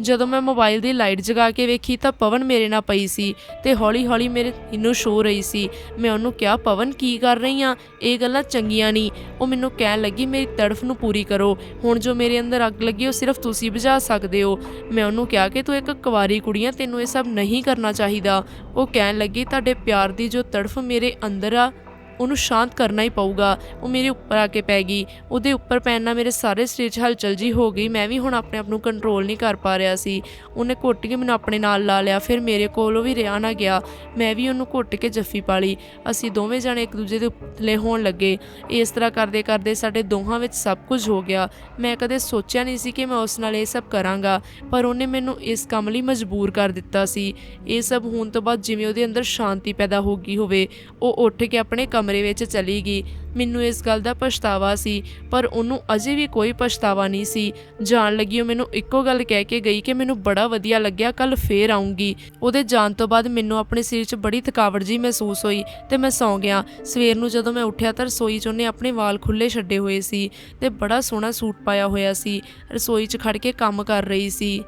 Speaker 1: ਜਦੋਂ ਮੈਂ ਮੋਬਾਈਲ ਦੀ ਲਾਈਟ ਜਗਾ ਕੇ ਵੇਖੀ ਤਾਂ ਪਵਨ ਮੇਰੇ ਨਾਲ ਪਈ ਸੀ ਤੇ ਹੌਲੀ-ਹੌਲੀ ਮੇਰੇ ਇਹਨੂੰ ਸ਼ੋ ਰਹੀ ਸੀ। ਮੈਂ ਉਹਨੂੰ ਕਿਹਾ, ਪਵਨ, ਕੀ ਕਰ ਰਹੀ ਆ? ਇਹ ਗੱਲਾਂ ਚੰਗੀਆਂ ਨਹੀਂ। ਉਹ ਮੈਨੂੰ ਕਹਿਣ ਲੱਗੀ, ਮੇਰੀ ਤੜਫ ਨੂੰ ਪੂਰੀ ਕਰੋ। ਹੁਣ ਜੋ ਮੇਰੇ ਅੰਦਰ ਅੱਗ ਲੱਗੀ, ਉਹ ਸਿਰਫ ਤੁਸੀਂ ਬੁਝਾ ਸਕਦੇ ਹੋ। ਮੈਂ ਉਹਨੂੰ ਕਿਹਾ ਕਿ ਤੂੰ ਇੱਕ ਕੁਵਾਰੀ ਕੁੜੀ ਆ, ਤੈਨੂੰ ਇਹ ਸਭ ਨਹੀਂ ਕਰਨਾ ਚਾਹੀਦਾ। ਉਹ ਕਹਿਣ ਲੱਗੀ, ਤੁਹਾਡੇ ਪਿਆਰ ਦੀ ਜੋ ਤੜਫ ਮੇਰੇ ਅੰਦਰ ਆ ਉਹਨੂੰ ਸ਼ਾਂਤ ਕਰਨਾ ਹੀ ਪਊਗਾ, ਉਹ ਮੇਰੇ ਉੱਪਰ ਆ ਕੇ ਪੈ ਗਈ, ਉਹਦੇ ਉੱਪਰ ਪੈਣ ਨਾਲ ਮੇਰੇ ਸਾਰੇ ਸਰੀਰ 'ਚ ਹਲਚਲ ਜੀ ਹੋ ਗਈ, ਮੈਂ ਵੀ ਹੁਣ ਆਪਣੇ ਆਪ ਨੂੰ ਕੰਟਰੋਲ ਨਹੀਂ ਕਰ ਪਾ ਰਿਹਾ ਸੀ। ਉਹਨੇ ਘੁੱਟ ਕੇ ਮੈਨੂੰ ਆਪਣੇ ਨਾਲ ਲਾ ਲਿਆ, ਫਿਰ ਮੇਰੇ ਕੋਲੋਂ ਵੀ ਰਿਹਾ ਨਾ ਗਿਆ, ਮੈਂ ਵੀ ਉਹਨੂੰ ਘੁੱਟ ਕੇ ਜੱਫੀ ਪਾ ਲਈ। ਅਸੀਂ ਦੋਵੇਂ ਜਣੇ ਇੱਕ ਦੂਜੇ ਦੇ ਉੱਤਲੇ ਹੋਣ ਲੱਗੇ। ਇਸ ਤਰ੍ਹਾਂ ਕਰਦੇ ਕਰਦੇ ਸਾਡੇ ਦੋਹਾਂ ਵਿੱਚ ਸਭ ਕੁਝ ਹੋ ਗਿਆ। ਮੈਂ ਕਦੇ ਸੋਚਿਆ ਨਹੀਂ ਸੀ ਕਿ ਮੈਂ ਉਸ ਨਾਲ ਇਹ ਸਭ ਕਰਾਂਗਾ, ਪਰ ਉਹਨੇ ਮੈਨੂੰ ਇਸ ਕੰਮ ਲਈ ਮਜਬੂਰ ਕਰ ਦਿੱਤਾ ਸੀ। ਇਹ ਸਭ ਹੋਣ ਤੋਂ ਬਾਅਦ ਜਿਵੇਂ ਉਹਦੇ ਅੰਦਰ ਸ਼ਾਂਤੀ ਪੈਦਾ ਹੋ ਗਈ ਹੋਵੇ, ਉਹ ਉੱਠ ਕੇ ਆਪਣੇ ਕੰਮ ਕਮਰੇ ਵਿੱਚ ਚਲੀ ਗਈ। ਮੈਨੂੰ ਇਸ ਗੱਲ ਦਾ ਪਛਤਾਵਾ ਸੀ, ਪਰ ਉਹਨੂੰ ਅਜੇ ਵੀ ਕੋਈ ਪਛਤਾਵਾ ਨਹੀਂ ਸੀ। ਜਾਣ ਲੱਗੀ ਉਹ ਮੈਨੂੰ ਇੱਕੋ ਗੱਲ ਕਹਿ ਕੇ ਗਈ ਕਿ ਮੈਨੂੰ ਬੜਾ ਵਧੀਆ ਲੱਗਿਆ ਕੱਲ ਫੇਰ ਆਉਂਗੀ ਉਹਦੇ ਜਾਣ ਤੋਂ ਬਾਅਦ ਮੈਨੂੰ ਆਪਣੇ ਸਰੀਰ 'ਚ ਬੜੀ ਥਕਾਵਟ ਜੀ ਮਹਿਸੂਸ ਹੋਈ ਤੇ ਮੈਂ ਸੌਂ ਗਿਆ। ਸਵੇਰ ਨੂੰ ਜਦੋਂ ਮੈਂ ਉੱਠਿਆ ਤਾਂ ਰਸੋਈ 'ਚ ਉਹਨੇ ਆਪਣੇ ਵਾਲ ਖੁੱਲੇ ਛੱਡੇ ਹੋਏ ਸੀ ਤੇ ਬੜਾ ਸੋਹਣਾ ਸੂਟ ਪਾਇਆ ਹੋਇਆ ਸੀ। ਰਸੋਈ 'ਚ ਖੜ ਕੇ ਕੰਮ ਕਰ ਰਹੀ ਸੀ।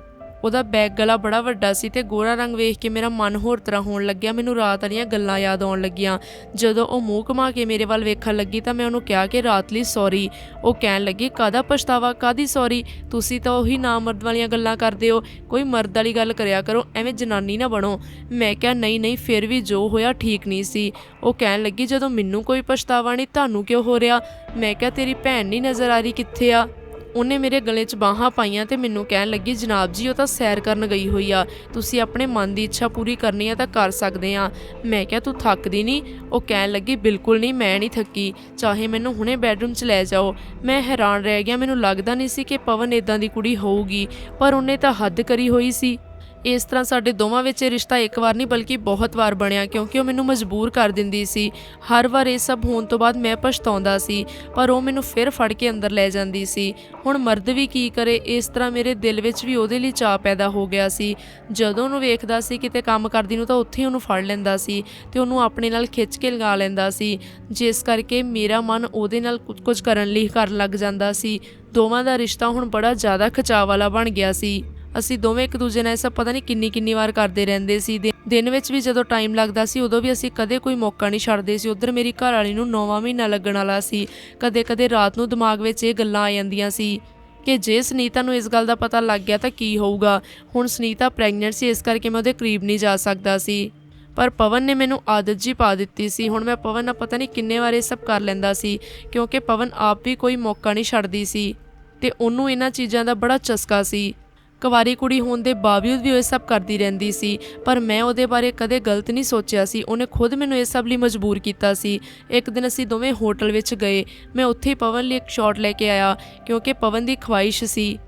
Speaker 1: ਉਹਦਾ ਬੈਗ ਗਲਾ ਬੜਾ ਵੱਡਾ ਸੀ ਤੇ ਗੋਰਾ ਰੰਗ ਵੇਖ ਕੇ ਮੇਰਾ ਮਨ ਹੋਰ ਤਰ੍ਹਾਂ ਹੋਣ ਲੱਗਿਆ। ਮੈਨੂੰ ਰਾਤ ਵਾਲੀਆਂ ਗੱਲਾਂ ਯਾਦ ਆਉਣ ਲੱਗੀਆਂ। ਜਦੋਂ ਉਹ ਮੂੰਹ ਘੁਮਾ ਕੇ ਮੇਰੇ ਵੱਲ ਵੇਖਣ ਲੱਗੀ ਤਾਂ ਮੈਂ ਉਹਨੂੰ ਕਿਹਾ ਕਿ ਰਾਤ ਲਈ ਸੌਰੀ ਉਹ ਕਹਿਣ ਲੱਗੀ ਕਾਦਾ ਪਛਤਾਵਾ? ਕਾਦੀ ਸੌਰੀ ਤੁਸੀਂ ਤਾਂ ਉਹੀ ਨਾ ਮਰਦ ਵਾਲੀਆਂ ਗੱਲਾਂ ਕਰਦੇ ਹੋ। ਕੋਈ ਮਰਦ ਵਾਲੀ ਗੱਲ ਕਰਿਆ ਕਰੋ, ਐਵੇਂ ਜਨਾਨੀ ਨਾ ਬਣੋ। ਮੈਂ ਕਿਹਾ, ਨਹੀਂ ਨਹੀਂ, ਫਿਰ ਵੀ ਜੋ ਹੋਇਆ ਠੀਕ ਨਹੀਂ ਸੀ। ਉਹ ਕਹਿਣ ਲੱਗੀ, ਜਦੋਂ ਮੈਨੂੰ ਕੋਈ ਪਛਤਾਵਾ ਨਹੀਂ, ਤੁਹਾਨੂੰ ਕਿਉਂ ਹੋ ਰਿਹਾ? ਮੈਂ ਕਿਹਾ, ਤੇਰੀ ਭੈਣ ਨਹੀਂ ਨਜ਼ਰ ਆ ਰਹੀ, ਕਿੱਥੇ ਆ? ਉਹਨੇ ਮੇਰੇ ਗਲੇ 'ਚ ਬਾਹਾਂ ਪਾਈਆਂ ਤੇ ਮੈਨੂੰ ਕਹਿਣ ਲੱਗੀ, ਜਨਾਬ ਜੀ, ਉਹ ਤਾਂ ਸੈਰ ਕਰਨ ਗਈ ਹੋਈ ਆ। ਤੁਸੀਂ ਆਪਣੇ ਮਨ ਦੀ ਇੱਛਾ ਪੂਰੀ ਕਰਨੀ ਆ ਤਾਂ ਕਰ ਸਕਦੇ ਆ। ਮੈਂ ਕਿਹਾ, ਤੂੰ ਥੱਕਦੀ ਨਹੀਂ ਉਹ ਕਹਿਣ ਲੱਗੀ, ਬਿਲਕੁਲ ਨਹੀਂ ਮੈਂ ਨਹੀਂ ਥੱਕੀ। ਚਾਹੇ ਮੈਨੂੰ ਹੁਣੇ ਬੈਡਰੂਮ 'ਚ ਲੈ ਜਾਓ। ਮੈਂ ਹੈਰਾਨ ਰਹਿ ਗਿਆ, ਮੈਨੂੰ ਲੱਗਦਾ ਨਹੀਂ ਸੀ ਕਿ ਪਵਨ ਇਦਾਂ ਦੀ ਕੁੜੀ ਹੋਊਗੀ, ਪਰ ਉਹਨੇ ਤਾਂ ਹੱਦ ਕਰੀ ਹੋਈ ਸੀ। ਇਸ ਤਰ੍ਹਾਂ ਸਾਡੇ ਦੋਵਾਂ ਵਿੱਚ ਇਹ ਰਿਸ਼ਤਾ ਇੱਕ ਵਾਰ ਨਹੀਂ, ਬਲਕਿ ਬਹੁਤ ਵਾਰ ਬਣਿਆ, ਕਿਉਂਕਿ ਉਹ ਮੈਨੂੰ ਮਜਬੂਰ ਕਰ ਦਿੰਦੀ ਸੀ। ਹਰ ਵਾਰ ਇਹ ਸਭ ਹੋਣ ਤੋਂ ਬਾਅਦ ਮੈਂ ਪਛਤਾਉਂਦਾ ਸੀ, ਪਰ ਉਹ ਮੈਨੂੰ ਫਿਰ ਫੜ ਕੇ ਅੰਦਰ ਲੈ ਜਾਂਦੀ ਸੀ। ਹੁਣ ਮਰਦ ਵੀ ਕੀ ਕਰੇ, ਇਸ ਤਰ੍ਹਾਂ ਮੇਰੇ ਦਿਲ ਵਿੱਚ ਵੀ ਉਹਦੇ ਲਈ ਚਾਹ ਪੈਦਾ ਹੋ ਗਿਆ ਸੀ। ਜਦੋਂ ਉਹਨੂੰ ਵੇਖਦਾ ਸੀ, ਕਿਤੇ ਕੰਮ ਕਰਦੀ ਨੂੰ ਤਾਂ ਉੱਥੇ ਹੀ ਉਹਨੂੰ ਫੜ ਲੈਂਦਾ ਸੀ ਤੇ ਉਹਨੂੰ ਆਪਣੇ ਨਾਲ ਖਿੱਚ ਕੇ ਲਗਾ ਲੈਂਦਾ ਸੀ। ਜਿਸ ਕਰਕੇ ਮੇਰਾ ਮਨ ਉਹਦੇ ਨਾਲ ਕੁਝ ਕਰਨ ਲਈ ਕਰਨ ਲੱਗ ਜਾਂਦਾ ਸੀ। ਦੋਵਾਂ ਦਾ ਰਿਸ਼ਤਾ ਹੁਣ ਬੜਾ ਜ਼ਿਆਦਾ ਖਿਚਾਅ ਵਾਲਾ ਬਣ ਗਿਆ ਸੀ। ਅਸੀਂ ਦੋਵੇਂ ਇੱਕ ਦੂਜੇ ਨਾਲ ਇਹ ਸਭ ਪਤਾ ਨਹੀਂ ਕਿੰਨੀ ਕਿੰਨੀ ਵਾਰ ਕਰਦੇ ਰਹਿੰਦੇ ਸੀ। ਦਿ- ਦਿਨ ਵਿੱਚ ਵੀ ਜਦੋਂ ਟਾਈਮ ਲੱਗਦਾ ਸੀ, ਉਦੋਂ ਵੀ ਅਸੀਂ ਕਦੇ ਕੋਈ ਮੌਕਾ ਨਹੀਂ ਛੱਡਦੇ ਸੀ। ਉਧਰ ਮੇਰੀ ਘਰ ਵਾਲੀ ਨੂੰ ਨੌਵਾਂ ਮਹੀਨਾ ਲੱਗਣ ਵਾਲਾ ਸੀ। ਕਦੇ ਕਦੇ ਰਾਤ ਨੂੰ ਦਿਮਾਗ ਵਿੱਚ ਇਹ ਗੱਲਾਂ ਆ ਜਾਂਦੀਆਂ ਸੀ ਕਿ ਜੇ ਸੁਨੀਤਾ ਨੂੰ ਇਸ ਗੱਲ ਦਾ ਪਤਾ ਲੱਗ ਗਿਆ ਤਾਂ ਕੀ ਹੋਊਗਾ। ਹੁਣ ਸੁਨੀਤਾ ਪ੍ਰੈਗਨੈਂਟ ਸੀ, ਇਸ ਕਰਕੇ ਮੈਂ ਉਹਦੇ ਕਰੀਬ ਨਹੀਂ ਜਾ ਸਕਦਾ ਸੀ। ਪਰ ਪਵਨ ਨੇ ਮੈਨੂੰ ਆਦਤ ਜੀ ਪਾ ਦਿੱਤੀ ਸੀ। ਹੁਣ ਮੈਂ ਪਵਨ ਨਾਲ ਪਤਾ ਨਹੀਂ ਕਿੰਨੇ ਵਾਰ ਇਹ ਸਭ ਕਰ ਲੈਂਦਾ ਸੀ, ਕਿਉਂਕਿ ਪਵਨ ਆਪ ਵੀ ਕੋਈ ਮੌਕਾ ਨਹੀਂ ਛੱਡਦੀ ਸੀ ਤੇ ਉਹਨੂੰ ਇਹਨਾਂ ਚੀਜ਼ਾਂ ਦਾ ਬੜਾ ਚਸਕਾ ਸੀ। ਕੁਵਾਰੀ ਕੁੜੀ ਹੋਣ ਦੇ ਬਾਵਜੂਦ ਵੀ ਉਹ ਇਹ ਸਭ ਕਰਦੀ ਰਹਿੰਦੀ ਸੀ, ਪਰ ਮੈਂ ਉਹਦੇ ਬਾਰੇ ਕਦੇ ਗਲਤ ਨਹੀਂ ਸੋਚਿਆ ਸੀ। ਉਹਨੇ ਖੁਦ ਮੈਨੂੰ ਇਹ ਸਭ ਲਈ ਮਜਬੂਰ ਕੀਤਾ ਸੀ। ਇੱਕ ਦਿਨ ਅਸੀਂ ਦੋਵੇਂ ਹੋਟਲ ਵਿੱਚ ਗਏ। ਮੈਂ ਉੱਥੇ ਹੀ ਪਵਨ ਲਈ ਇੱਕ ਸ਼ਾਟ ਲੈ ਕੇ ਆਇਆ, ਕਿਉਂਕਿ ਪਵਨ ਦੀ ਖਵਾਇਸ਼ ਸੀ।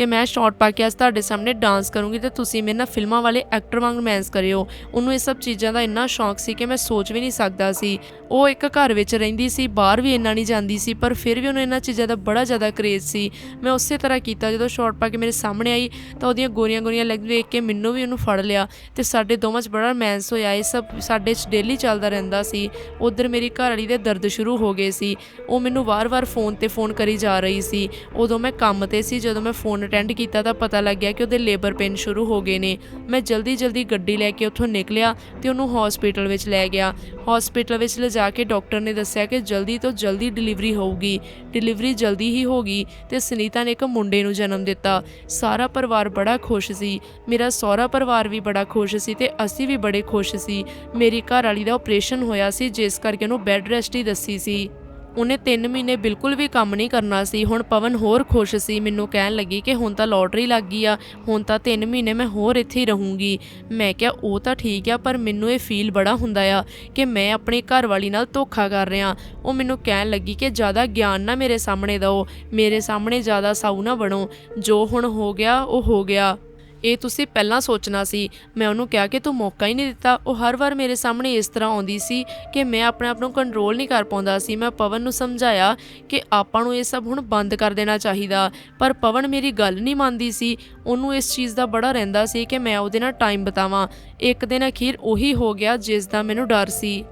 Speaker 1: ਕਿ ਮੈਂ ਸ਼ਾਟ ਪਾ ਕੇ ਅੱਜ ਤੁਹਾਡੇ ਸਾਹਮਣੇ ਡਾਂਸ ਕਰੂੰਗੀ ਤੇ ਤੁਸੀਂ ਮੇਰੇ ਨਾਲ ਫਿਲਮਾਂ ਵਾਲੇ ਐਕਟਰ ਵਾਂਗ ਮੈਂਸ ਕਰਿਓ। ਉਹਨੂੰ ਇਹ ਸਭ ਚੀਜ਼ਾਂ ਦਾ ਇੰਨਾ ਸ਼ੌਂਕ ਸੀ ਕਿ ਮੈਂ ਸੋਚ ਵੀ ਨਹੀਂ ਸਕਦਾ ਸੀ। ਉਹ ਇੱਕ ਘਰ ਵਿੱਚ ਰਹਿੰਦੀ ਸੀ, ਬਾਹਰ ਵੀ ਇੰਨਾ ਨਹੀਂ ਜਾਂਦੀ ਸੀ, ਪਰ ਫਿਰ ਵੀ ਉਹਨੂੰ ਇਹਨਾਂ ਚੀਜ਼ਾਂ ਦਾ ਬੜਾ ਜ਼ਿਆਦਾ ਕਰੇਜ਼ ਸੀ। ਮੈਂ ਉਸੇ ਤਰ੍ਹਾਂ ਕੀਤਾ, ਜਦੋਂ ਸ਼ਾਟ ਪਾ ਕੇ ਮੇਰੇ ਸਾਹਮਣੇ ਆਈ, ਤਾਂ ਉਹਦੀਆਂ ਗੋਰੀਆਂ ਗੋਰੀਆਂ ਲੈਗ ਵੇਖ ਕੇ ਮੈਨੂੰ ਵੀ ਉਹਨੂੰ ਫੜ ਲਿਆ ਤੇ ਸਾਡੇ ਦੋਵਾਂ 'ਚ ਬੜਾ ਰੋਮਾਂਸ ਹੋਇਆ। ਇਹ ਸਭ ਸਾਡੇ 'ਚ ਡੇਲੀ ਚੱਲਦਾ ਰਹਿੰਦਾ ਸੀ। ਉਧਰ ਮੇਰੀ ਘਰ ਵਾਲੀ ਦੇ ਦਰਦ ਸ਼ੁਰੂ ਹੋ ਗਏ ਸੀ। ਉਹ ਮੈਨੂੰ ਵਾਰ-ਵਾਰ ਫੋਨ ਤੇ ਫੋਨ ਕਰੀ ਜਾ ਰਹੀ ਸੀ। ਉਦੋਂ ਮੈਂ ਕੰਮ ਤੇ ਸੀ, ਜਦੋਂ ਮੈਂ ਫੋਨ ਅਟੈਂਡ ਕੀਤਾ ਤਾਂ ਪਤਾ ਲੱਗਿਆ ਕਿ ਉਹਦੇ ਲੇਬਰ ਪੇਨ ਸ਼ੁਰੂ ਹੋ ਗਏ ਨੇ। ਮੈਂ ਜਲਦੀ ਜਲਦੀ ਗੱਡੀ ਲੈ ਕੇ ਉੱਥੋਂ ਨਿਕਲਿਆ ਤੇ ਉਹਨੂੰ ਹਸਪੀਟਲ ਵਿੱਚ ਲੈ ਗਿਆ। ਹਸਪੀਟਲ ਵਿੱਚ ਲਿਜਾ ਕੇ ਡਾਕਟਰ ਨੇ ਦੱਸਿਆ ਕਿ ਜਲਦੀ ਤੋਂ ਜਲਦੀ ਡਿਲੀਵਰੀ ਹੋਊਗੀ। ਡਿਲੀਵਰੀ ਜਲਦੀ ਹੀ ਹੋਗੀ ਤੇ ਸੁਨੀਤਾ ਨੇ ਇੱਕ ਮੁੰਡੇ ਨੂੰ ਜਨਮ ਦਿੱਤਾ। ਸਾਰਾ ਪਰਿਵਾਰ ਬੜਾ ਖੁਸ਼ ਸੀ। ਮੇਰਾ ਸਹੁਰਾ ਪਰਿਵਾਰ ਵੀ ਬੜਾ ਖੁਸ਼ ਸੀ ਤੇ ਅਸੀਂ ਵੀ ਬੜੇ ਖੁਸ਼ ਸੀ। ਮੇਰੀ ਘਰ ਵਾਲੀ ਦਾ ਆਪਰੇਸ਼ਨ ਹੋਇਆ ਸੀ, ਜਿਸ ਕਰਕੇ ਉਹਨੂੰ ਬੈੱਡ ਰੈਸਟ ਹੀ ਦੱਸੀ ਸੀ। ਉਹਨੇ 3 ਮਹੀਨੇ ਬਿਲਕੁਲ ਵੀ ਕੰਮ ਨਹੀਂ ਕਰਨਾ ਸੀ। ਹੁਣ ਪਵਨ ਹੋਰ ਖੁਸ਼ ਸੀ। ਮੈਨੂੰ ਕਹਿਣ ਲੱਗੀ ਕਿ ਹੁਣ ਤਾਂ ਲੋਟਰੀ ਲੱਗ ਗਈ ਆ। ਹੁਣ ਤਾਂ 3 ਮਹੀਨੇ ਮੈਂ ਹੋਰ ਇੱਥੇ ਹੀ ਰਹੂੰਗੀ। ਮੈਂ ਕਿਹਾ, ਉਹ ਤਾਂ ਠੀਕ ਆ, ਪਰ ਮੈਨੂੰ ਇਹ ਫੀਲ ਬੜਾ ਹੁੰਦਾ ਆ ਕਿ ਮੈਂ ਆਪਣੀ ਘਰ ਵਾਲੀ ਨਾਲ ਧੋਖਾ ਕਰ ਰਿਹਾ। ਉਹ ਮੈਨੂੰ ਕਹਿਣ ਲੱਗੀ ਕਿ ਜ਼ਿਆਦਾ ਗਿਆਨ ਨਾ ਮੇਰੇ ਸਾਹਮਣੇ ਦਿਓ। ਮੇਰੇ ਸਾਹਮਣੇ ਜ਼ਿਆਦਾ ਸਾਊ ਨਾ ਬਣੋ। ਜੋ ਹੁਣ ਹੋ ਗਿਆ, ਉਹ ਹੋ ਗਿਆ। ਇਹ ਤੁਸੀਂ ਪਹਿਲਾਂ ਸੋਚਣਾ ਸੀ। ਮੈਂ ਉਹਨੂੰ ਕਿਹਾ ਕਿ ਤੂੰ ਮੌਕਾ ਹੀ ਨਹੀਂ ਦਿੱਤਾ। ਉਹ ਹਰ ਵਾਰ ਮੇਰੇ ਸਾਹਮਣੇ ਇਸ ਤਰ੍ਹਾਂ ਆਉਂਦੀ ਸੀ ਕਿ ਮੈਂ ਆਪਣੇ ਆਪ ਨੂੰ ਕੰਟਰੋਲ ਨਹੀਂ ਕਰ ਪਾਉਂਦਾ ਸੀ। ਮੈਂ ਪਵਨ ਨੂੰ ਸਮਝਾਇਆ ਕਿ ਆਪਾਂ ਨੂੰ ਇਹ ਸਭ ਹੁਣ ਬੰਦ ਕਰ ਦੇਣਾ ਚਾਹੀਦਾ। ਪਰ ਪਵਨ ਮੇਰੀ ਗੱਲ ਨਹੀਂ ਮੰਨਦੀ ਸੀ। ਉਹਨੂੰ ਇਸ ਚੀਜ਼ ਦਾ ਬੜਾ ਰਹਿੰਦਾ ਸੀ ਕਿ ਮੈਂ ਉਹਦੇ ਨਾਲ ਟਾਈਮ ਬਿਤਾਵਾਂ। ਇੱਕ ਦਿਨ ਅਖੀਰ ਉਹੀ ਹੋ ਗਿਆ ਜਿਸ ਦਾ ਮੈਨੂੰ ਡਰ ਸੀ।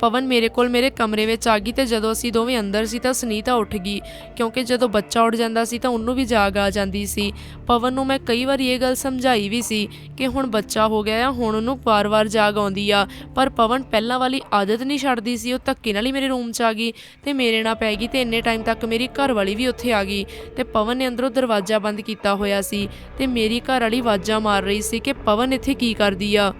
Speaker 1: ਪਵਨ ਮੇਰੇ ਕੋਲ ਮੇਰੇ ਕਮਰੇ ਵਿੱਚ ਆ ਗਈ ਤੇ ਜਦੋਂ ਅਸੀਂ ਦੋਵੇਂ ਅੰਦਰ ਸੀ ਤਾਂ ਸੁਨੀਤਾ ਉੱਠ ਗਈ, ਕਿਉਂਕਿ ਜਦੋਂ ਬੱਚਾ ਉੱਠ ਜਾਂਦਾ ਸੀ ਤਾਂ ਉਹਨੂੰ ਵੀ ਜਾਗ ਆ ਜਾਂਦੀ ਸੀ। ਪਵਨ ਨੂੰ ਮੈਂ ਕਈ ਵਾਰ ਇਹ ਗੱਲ ਸਮਝਾਈ ਵੀ ਸੀ ਕਿ ਹੁਣ ਬੱਚਾ ਹੋ ਗਿਆ ਆ ਹੁਣ ਉਹਨੂੰ ਵਾਰ-ਵਾਰ ਜਾਗ ਆਉਂਦੀ ਆ, ਪਰ ਪਵਨ ਪਹਿਲਾਂ ਵਾਲੀ ਆਦਤ ਨਹੀਂ ਛੱਡਦੀ ਸੀ, ਉਹ ਧੱਕੇ ਨਾਲ ਹੀ ਮੇਰੇ ਰੂਮ 'ਚ ਆ ਗਈ ਤੇ ਮੇਰੇ ਨਾਲ ਪੈ ਗਈ ਤੇ ਇੰਨੇ ਟਾਈਮ ਤੱਕ ਮੇਰੀ ਘਰ ਵਾਲੀ ਵੀ ਉੱਥੇ ਆ ਗਈ ਤੇ ਪਵਨ ਨੇ ਅੰਦਰੋਂ ਦਰਵਾਜ਼ਾ ਬੰਦ ਕੀਤਾ ਹੋਇਆ ਸੀ ਤੇ ਮੇਰੀ ਘਰ ਵਾਲੀ ਆਵਾਜ਼ਾਂ ਮਾਰ ਰਹੀ ਸੀ ਕਿ ਪਵਨ ਇੱਥੇ ਕੀ ਕਰਦੀ ਆ।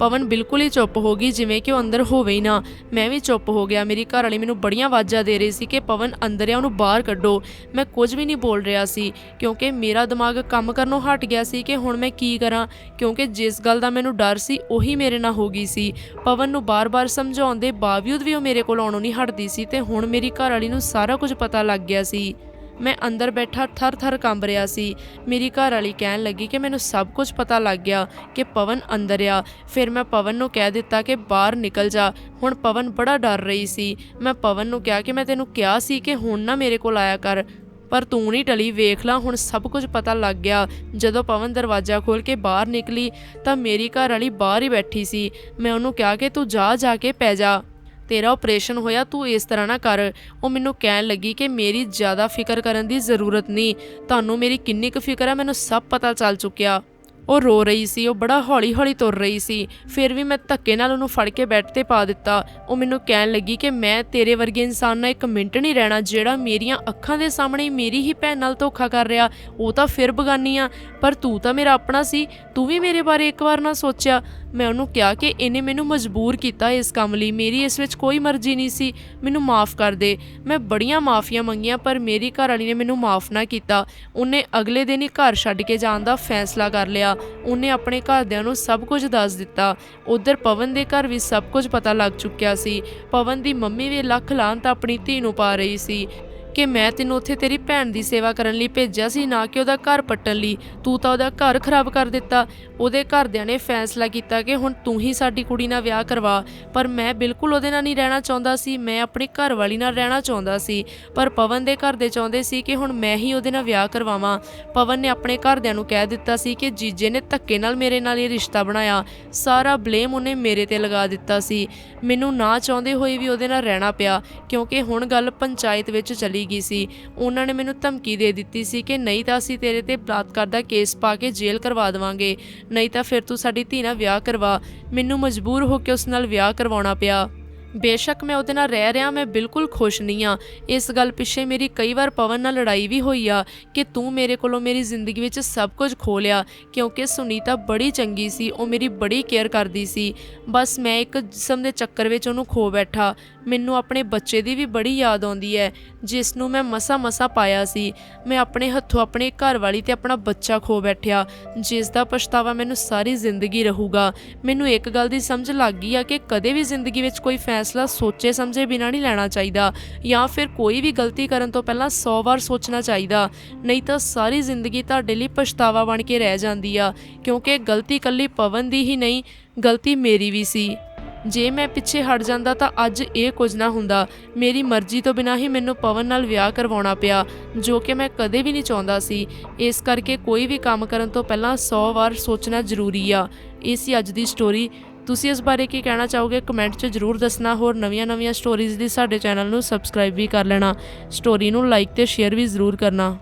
Speaker 1: ਪਵਨ ਬਿਲਕੁਲ ਹੀ ਚੁੱਪ ਹੋ ਗਈ, ਜਿਵੇਂ ਕਿ ਉਹ ਅੰਦਰ ਹੋਵੇ ਹੀ ਨਾ। ਮੈਂ ਵੀ ਚੁੱਪ ਹੋ ਗਿਆ। ਮੇਰੀ ਘਰ ਵਾਲੀ ਮੈਨੂੰ ਬੜੀਆਂ ਆਵਾਜ਼ਾਂ ਦੇ ਰਹੀ ਸੀ ਕਿ ਪਵਨ ਅੰਦਰ ਆ, ਉਹਨੂੰ ਬਾਹਰ ਕੱਢੋ। ਮੈਂ ਕੁਝ ਵੀ ਨਹੀਂ ਬੋਲ ਰਿਹਾ ਸੀ, ਕਿਉਂਕਿ ਮੇਰਾ ਦਿਮਾਗ ਕੰਮ ਕਰਨੋਂ ਹਟ ਗਿਆ ਸੀ ਕਿ ਹੁਣ ਮੈਂ ਕੀ ਕਰਾਂ, ਕਿਉਂਕਿ ਜਿਸ ਗੱਲ ਦਾ ਮੈਨੂੰ ਡਰ ਸੀ, ਉਹੀ ਮੇਰੇ ਨਾਲ ਹੋ ਗਈ ਸੀ। ਪਵਨ ਨੂੰ ਬਾਰ-ਬਾਰ ਸਮਝਾਉਣ ਦੇ ਬਾਵਜੂਦ ਵੀ ਉਹ ਮੇਰੇ ਕੋਲ ਆਉਣੋਂ ਨਹੀਂ ਹਟਦੀ ਸੀ ਤੇ ਹੁਣ ਮੇਰੀ ਘਰ ਵਾਲੀ ਨੂੰ ਸਾਰਾ ਕੁਝ ਪਤਾ ਲੱਗ ਗਿਆ ਸੀ। ਮੈਂ ਅੰਦਰ ਬੈਠਾ ਥਰ-ਥਰ ਕੰਬ ਰਿਹਾ ਸੀ। ਮੇਰੀ ਘਰ ਵਾਲੀ ਕਹਿਣ ਲੱਗੀ ਕਿ ਮੈਨੂੰ ਸਭ ਕੁਝ ਪਤਾ ਲੱਗ ਗਿਆ ਕਿ ਪਵਨ ਅੰਦਰ ਆ। ਫਿਰ ਮੈਂ ਪਵਨ ਨੂੰ ਕਹਿ ਦਿੱਤਾ ਕਿ ਬਾਹਰ ਨਿਕਲ ਜਾ। ਹੁਣ ਪਵਨ ਬੜਾ ਡਰ ਰਹੀ ਸੀ। ਮੈਂ ਪਵਨ ਨੂੰ ਕਿਹਾ ਕਿ ਮੈਂ ਤੈਨੂੰ ਕਿਹਾ ਸੀ ਕਿ ਹੁਣ ਨਾ ਮੇਰੇ ਕੋਲ ਆਇਆ ਕਰ। ਪਰ ਤੂੰ ਨਹੀਂ ਟਲੀ, ਵੇਖ ਲਾ, ਹੁਣ ਸਭ ਕੁਝ ਪਤਾ ਲੱਗ ਗਿਆ। ਜਦੋਂ ਪਵਨ ਦਰਵਾਜ਼ਾ ਖੋਲ ਕੇ ਬਾਹਰ ਨਿਕਲੀ ਤਾਂ ਮੇਰੀ ਘਰ ਵਾਲੀ ਬਾਹਰ ਹੀ ਬੈਠੀ ਸੀ। ਮੈਂ ਉਹਨੂੰ ਕਿਹਾ ਕਿ ਤੂੰ ਜਾ ਜਾ ਕੇ ਪੈ ਜਾ। ਤੇਰਾ ਆਪਰੇਸ਼ਨ ਹੋਇਆ, ਤੂੰ ਇਸ ਤਰ੍ਹਾਂ ਨਾ ਕਰ। ਉਹ ਮੈਨੂੰ ਕਹਿਣ ਲੱਗੀ ਕਿ ਮੇਰੀ ਜ਼ਿਆਦਾ ਫਿਕਰ ਕਰਨ ਦੀ ਜ਼ਰੂਰਤ ਨਹੀਂ। ਤੁਹਾਨੂੰ ਮੇਰੀ ਕਿੰਨੀ ਕੁ ਫਿਕਰ ਹੈ ਮੈਨੂੰ ਸਭ ਪਤਾ ਚੱਲ ਚੁੱਕਿਆ। ਉਹ ਰੋ ਰਹੀ ਸੀ, ਉਹ ਬੜਾ ਹੌਲੀ-ਹੌਲੀ ਤੁਰ ਰਹੀ ਸੀ। ਫਿਰ ਵੀ ਮੈਂ ਧੱਕੇ ਨਾਲ ਉਹਨੂੰ ਫੜ ਕੇ ਬੈੱਡ ਤੇ ਪਾ ਦਿੱਤਾ। ਉਹ ਮੈਨੂੰ ਕਹਿਣ ਲੱਗੀ ਕਿ ਮੈਂ ਤੇਰੇ ਵਰਗੇ ਇਨਸਾਨ ਨਾਲ ਇੱਕ ਮਿੰਟ ਨਹੀਂ ਰਹਿਣਾ, ਜਿਹੜਾ ਮੇਰੀਆਂ ਅੱਖਾਂ ਦੇ ਸਾਹਮਣੇ ਮੇਰੀ ਹੀ ਭੈਣ ਨਾਲ ਧੋਖਾ ਕਰ ਰਿਹਾ। ਉਹ ਤਾਂ ਫਿਰ ਬਗਾਨੀ ਆ। ਪਰ ਤੂੰ ਤਾਂ ਮੇਰਾ ਆਪਣਾ ਸੀ। ਤੂੰ ਵੀ ਮੇਰੇ ਬਾਰੇ ਇੱਕ ਵਾਰ ਨਾ ਸੋਚਿਆ। ਮੈਂ ਉਹਨੂੰ ਕਿਹਾ ਕਿ ਇਹਨੇ ਮੈਨੂੰ ਮਜਬੂਰ ਕੀਤਾ ਇਸ ਕੰਮ ਲਈ। ਮੇਰੀ ਇਸ ਵਿੱਚ ਕੋਈ ਮਰਜ਼ੀ ਨਹੀਂ ਸੀ। ਮੈਨੂੰ ਮਾਫ ਕਰ ਦੇ। ਮੈਂ ਬੜੀਆਂ ਮਾਫੀਆਂ ਮੰਗੀਆਂ, ਪਰ ਮੇਰੀ ਘਰ ਵਾਲੀ ਨੇ ਮੈਨੂੰ ਮਾਫ ਨਾ ਕੀਤਾ। ਉਹਨੇ ਅਗਲੇ ਦਿਨ ਹੀ ਘਰ ਛੱਡ ਕੇ ਜਾਣ ਦਾ ਫੈਸਲਾ ਕਰ ਲਿਆ। ਉਹਨੇ ਆਪਣੇ ਘਰਦਿਆਂ ਨੂੰ ਸਭ ਕੁਝ ਦੱਸ ਦਿੱਤਾ। ਉਧਰ ਪਵਨ ਦੇ ਘਰ ਵੀ ਸਭ ਕੁਝ ਪਤਾ ਲੱਗ ਚੁੱਕਿਆ ਸੀ। ਪਵਨ ਦੀ ਮੰਮੀ ਵੀ ਲੱਖ ਲਾਂਤ ਆਪਣੀ ਧੀ ਨੂੰ ਪਾ ਰਹੀ ਸੀ। ਕਿ ਮੈਂ ਤੈਨੂੰ ਉੱਥੇ ਤੇਰੀ ਭੈਣ ਦੀ ਸੇਵਾ ਕਰਨ ਲਈ ਭੇਜਿਆ ਸੀ, ਨਾ ਕਿ ਉਹਦਾ ਘਰ ਪੱਟਣ ਲਈ। ਤੂੰ ਤਾਂ ਉਹਦਾ ਘਰ ਖਰਾਬ ਕਰ ਦਿੱਤਾ। ਉਹਦੇ ਘਰਦਿਆਂ ਨੇ ਫੈਸਲਾ ਕੀਤਾ ਕਿ ਹੁਣ ਤੂੰ ਹੀ ਸਾਡੀ ਕੁੜੀ ਨਾਲ ਵਿਆਹ ਕਰਵਾ। ਪਰ ਮੈਂ ਬਿਲਕੁਲ ਉਹਦੇ ਨਾਲ ਨਹੀਂ ਰਹਿਣਾ ਚਾਹੁੰਦਾ ਸੀ, ਮੈਂ ਆਪਣੀ ਘਰ ਵਾਲੀ ਨਾਲ ਰਹਿਣਾ ਚਾਹੁੰਦਾ ਸੀ। ਪਰ ਪਵਨ ਦੇ ਘਰ ਦੇ ਚਾਹੁੰਦੇ ਸੀ ਕਿ ਹੁਣ ਮੈਂ ਹੀ ਉਹਦੇ ਨਾਲ ਵਿਆਹ ਕਰਵਾਵਾਂ। ਪਵਨ ਨੇ ਆਪਣੇ ਘਰਦਿਆਂ ਨੂੰ ਕਹਿ ਦਿੱਤਾ ਸੀ ਕਿ ਜੀਜੇ ਨੇ ਧੱਕੇ ਨਾਲ ਮੇਰੇ ਨਾਲ ਇਹ ਰਿਸ਼ਤਾ ਬਣਾਇਆ। ਸਾਰਾ ਬਲੇਮ ਉਹਨੇ ਮੇਰੇ ਤੇ ਲਗਾ ਦਿੱਤਾ ਸੀ। ਮੈਨੂੰ ਨਾ ਚਾਹੁੰਦੇ ਹੋਏ ਵੀ ਉਹਦੇ ਨਾਲ ਰਹਿਣਾ ਪਿਆ, ਕਿਉਂਕਿ ਹੁਣ ਗੱਲ ਪੰਚਾਇਤ ਵਿੱਚ ਚਲੀ ਗਈ ਸੀ। ਉਹਨਾਂ ਨੇ ਮੈਨੂੰ ਧਮਕੀ ਦੇ ਦਿੱਤੀ ਸੀ ਕਿ ਨਹੀਂ ਤਾਂ ਅਸੀਂ ਤੇਰੇ ਤੇ ਬਲਾਤਕਾਰ ਦਾ ਕੇਸ ਪਾ ਕੇ ਜੇਲ੍ਹ ਕਰਵਾ ਦੇਵਾਂਗੇ। ਨਹੀਂ ਤਾਂ ਫਿਰ ਤੂੰ ਸਾਡੀ ਧੀ ਨਾਲ ਵਿਆਹ ਕਰਵਾ। ਮੈਨੂੰ ਮਜਬੂਰ ਹੋ ਕੇ ਉਸ ਨਾਲ ਵਿਆਹ ਕਰਵਾਉਣਾ ਪਿਆ। ਬੇਸ਼ੱਕ ਮੈਂ ਉਹਦੇ ਨਾਲ ਰਹਿ ਰਿਹਾ, ਮੈਂ ਬਿਲਕੁਲ ਖੁਸ਼ ਨਹੀਂ ਆ ਇਸ ਗੱਲ ਪਿੱਛੇ ਮੇਰੀ ਕਈ ਵਾਰ ਪਵਨ ਨਾਲ ਲੜਾਈ ਵੀ ਹੋਈ ਆ ਕਿ ਤੂੰ ਮੇਰੇ ਕੋਲੋਂ ਮੇਰੀ ਜ਼ਿੰਦਗੀ ਵਿੱਚ ਸਭ ਕੁਝ ਖੋ ਲਿਆ ਕਿਉਂਕਿ ਸੁਨੀਤਾ ਬੜੀ ਚੰਗੀ ਸੀ, ਉਹ ਮੇਰੀ ਬੜੀ ਕੇਅਰ ਕਰਦੀ ਸੀ। ਬਸ ਮੈਂ ਇੱਕ ਜਿਸਮ ਦੇ ਚੱਕਰ ਵਿੱਚ ਉਹਨੂੰ ਖੋ ਬੈਠਾ। ਮੈਨੂੰ ਆਪਣੇ ਬੱਚੇ ਦੀ ਵੀ ਬੜੀ ਯਾਦ ਆਉਂਦੀ ਹੈ, ਜਿਸ ਨੂੰ ਮੈਂ ਮਸਾ-ਮਸਾ ਪਾਇਆ ਸੀ। ਮੈਂ ਆਪਣੇ ਹੱਥੋਂ ਆਪਣੇ ਘਰ ਵਾਲੀ ਤੇ ਆਪਣਾ ਬੱਚਾ ਖੋ ਬੈਠਿਆ, ਜਿਸ ਦਾ ਪਛਤਾਵਾ ਮੈਨੂੰ ਸਾਰੀ ਜ਼ਿੰਦਗੀ ਰਹੂਗਾ। ਮੈਨੂੰ ਇੱਕ ਗੱਲ ਦੀ ਸਮਝ ਲੱਗ ਗਈ ਆ ਕਿ ਕਦੇ ਵੀ ਜ਼ਿੰਦਗੀ ਵਿੱਚ ਕੋਈ ਫੈਸਲਾ ਸੋਚੇ ਸਮਝੇ ਬਿਨਾਂ ਨਹੀਂ ਲੈਣਾ ਚਾਹੀਦਾ ਜਾਂ ਫਿਰ ਕੋਈ ਵੀ ਗਲਤੀ ਕਰਨ ਤੋਂ ਪਹਿਲਾਂ 100 ਵਾਰ ਸੋਚਣਾ ਚਾਹੀਦਾ, ਨਹੀਂ ਤਾਂ ਸਾਰੀ ਜ਼ਿੰਦਗੀ ਤੁਹਾਡੇ ਲਈ ਪਛਤਾਵਾ ਬਣ ਕੇ ਰਹਿ ਜਾਂਦੀ ਆ, ਕਿਉਂਕਿ ਗਲਤੀ ਕੱਲੀ ਪਵਨ ਦੀ ਹੀ ਨਹੀਂ, ਗਲਤੀ ਮੇਰੀ ਵੀ ਸੀ। ਜੇ ਮੈਂ ਪਿੱਛੇ ਹਟ ਜਾਂਦਾ ਤਾਂ ਅੱਜ ਇਹ ਕੁਝ ਨਾ ਹੁੰਦਾ, ਮੇਰੀ ਮਰਜ਼ੀ ਤੋਂ ਬਿਨਾਂ ਹੀ ਮੈਨੂੰ ਪਵਨ ਨਾਲ ਵਿਆਹ ਕਰਵਾਉਣਾ ਪਿਆ, ਜੋ ਕਿ ਮੈਂ ਕਦੇ ਵੀ ਨਹੀਂ ਚਾਹੁੰਦਾ ਸੀ। ਇਸ ਕਰਕੇ ਕੋਈ ਵੀ ਕੰਮ ਕਰਨ ਤੋਂ ਪਹਿਲਾਂ 100 ਵਾਰ ਸੋਚਣਾ ਜ਼ਰੂਰੀ ਆ। ਇਹ ਸੀ ਅੱਜ ਦੀ ਸਟੋਰੀ ਤੁਸੀਂ ਇਸ ਬਾਰੇ ਕੀ ਕਹਿਣਾ ਚਾਹੋਗੇ? ਕਮੈਂਟ 'ਚ ਜਰੂਰ ਦੱਸਣਾ। ਹੋਰ ਨਵੀਆਂ-ਨਵੀਆਂ ਸਟੋਰੀਜ਼ ਲਈ ਸਾਡੇ ਚੈਨਲ ਨੂੰ ਸਬਸਕ੍ਰਾਈਬ ਵੀ ਕਰ ਲੈਣਾ। ਸਟੋਰੀ ਨੂੰ ਲਾਈਕ ਤੇ ਸ਼ੇਅਰ ਵੀ ਜ਼ਰੂਰ ਕਰਨਾ।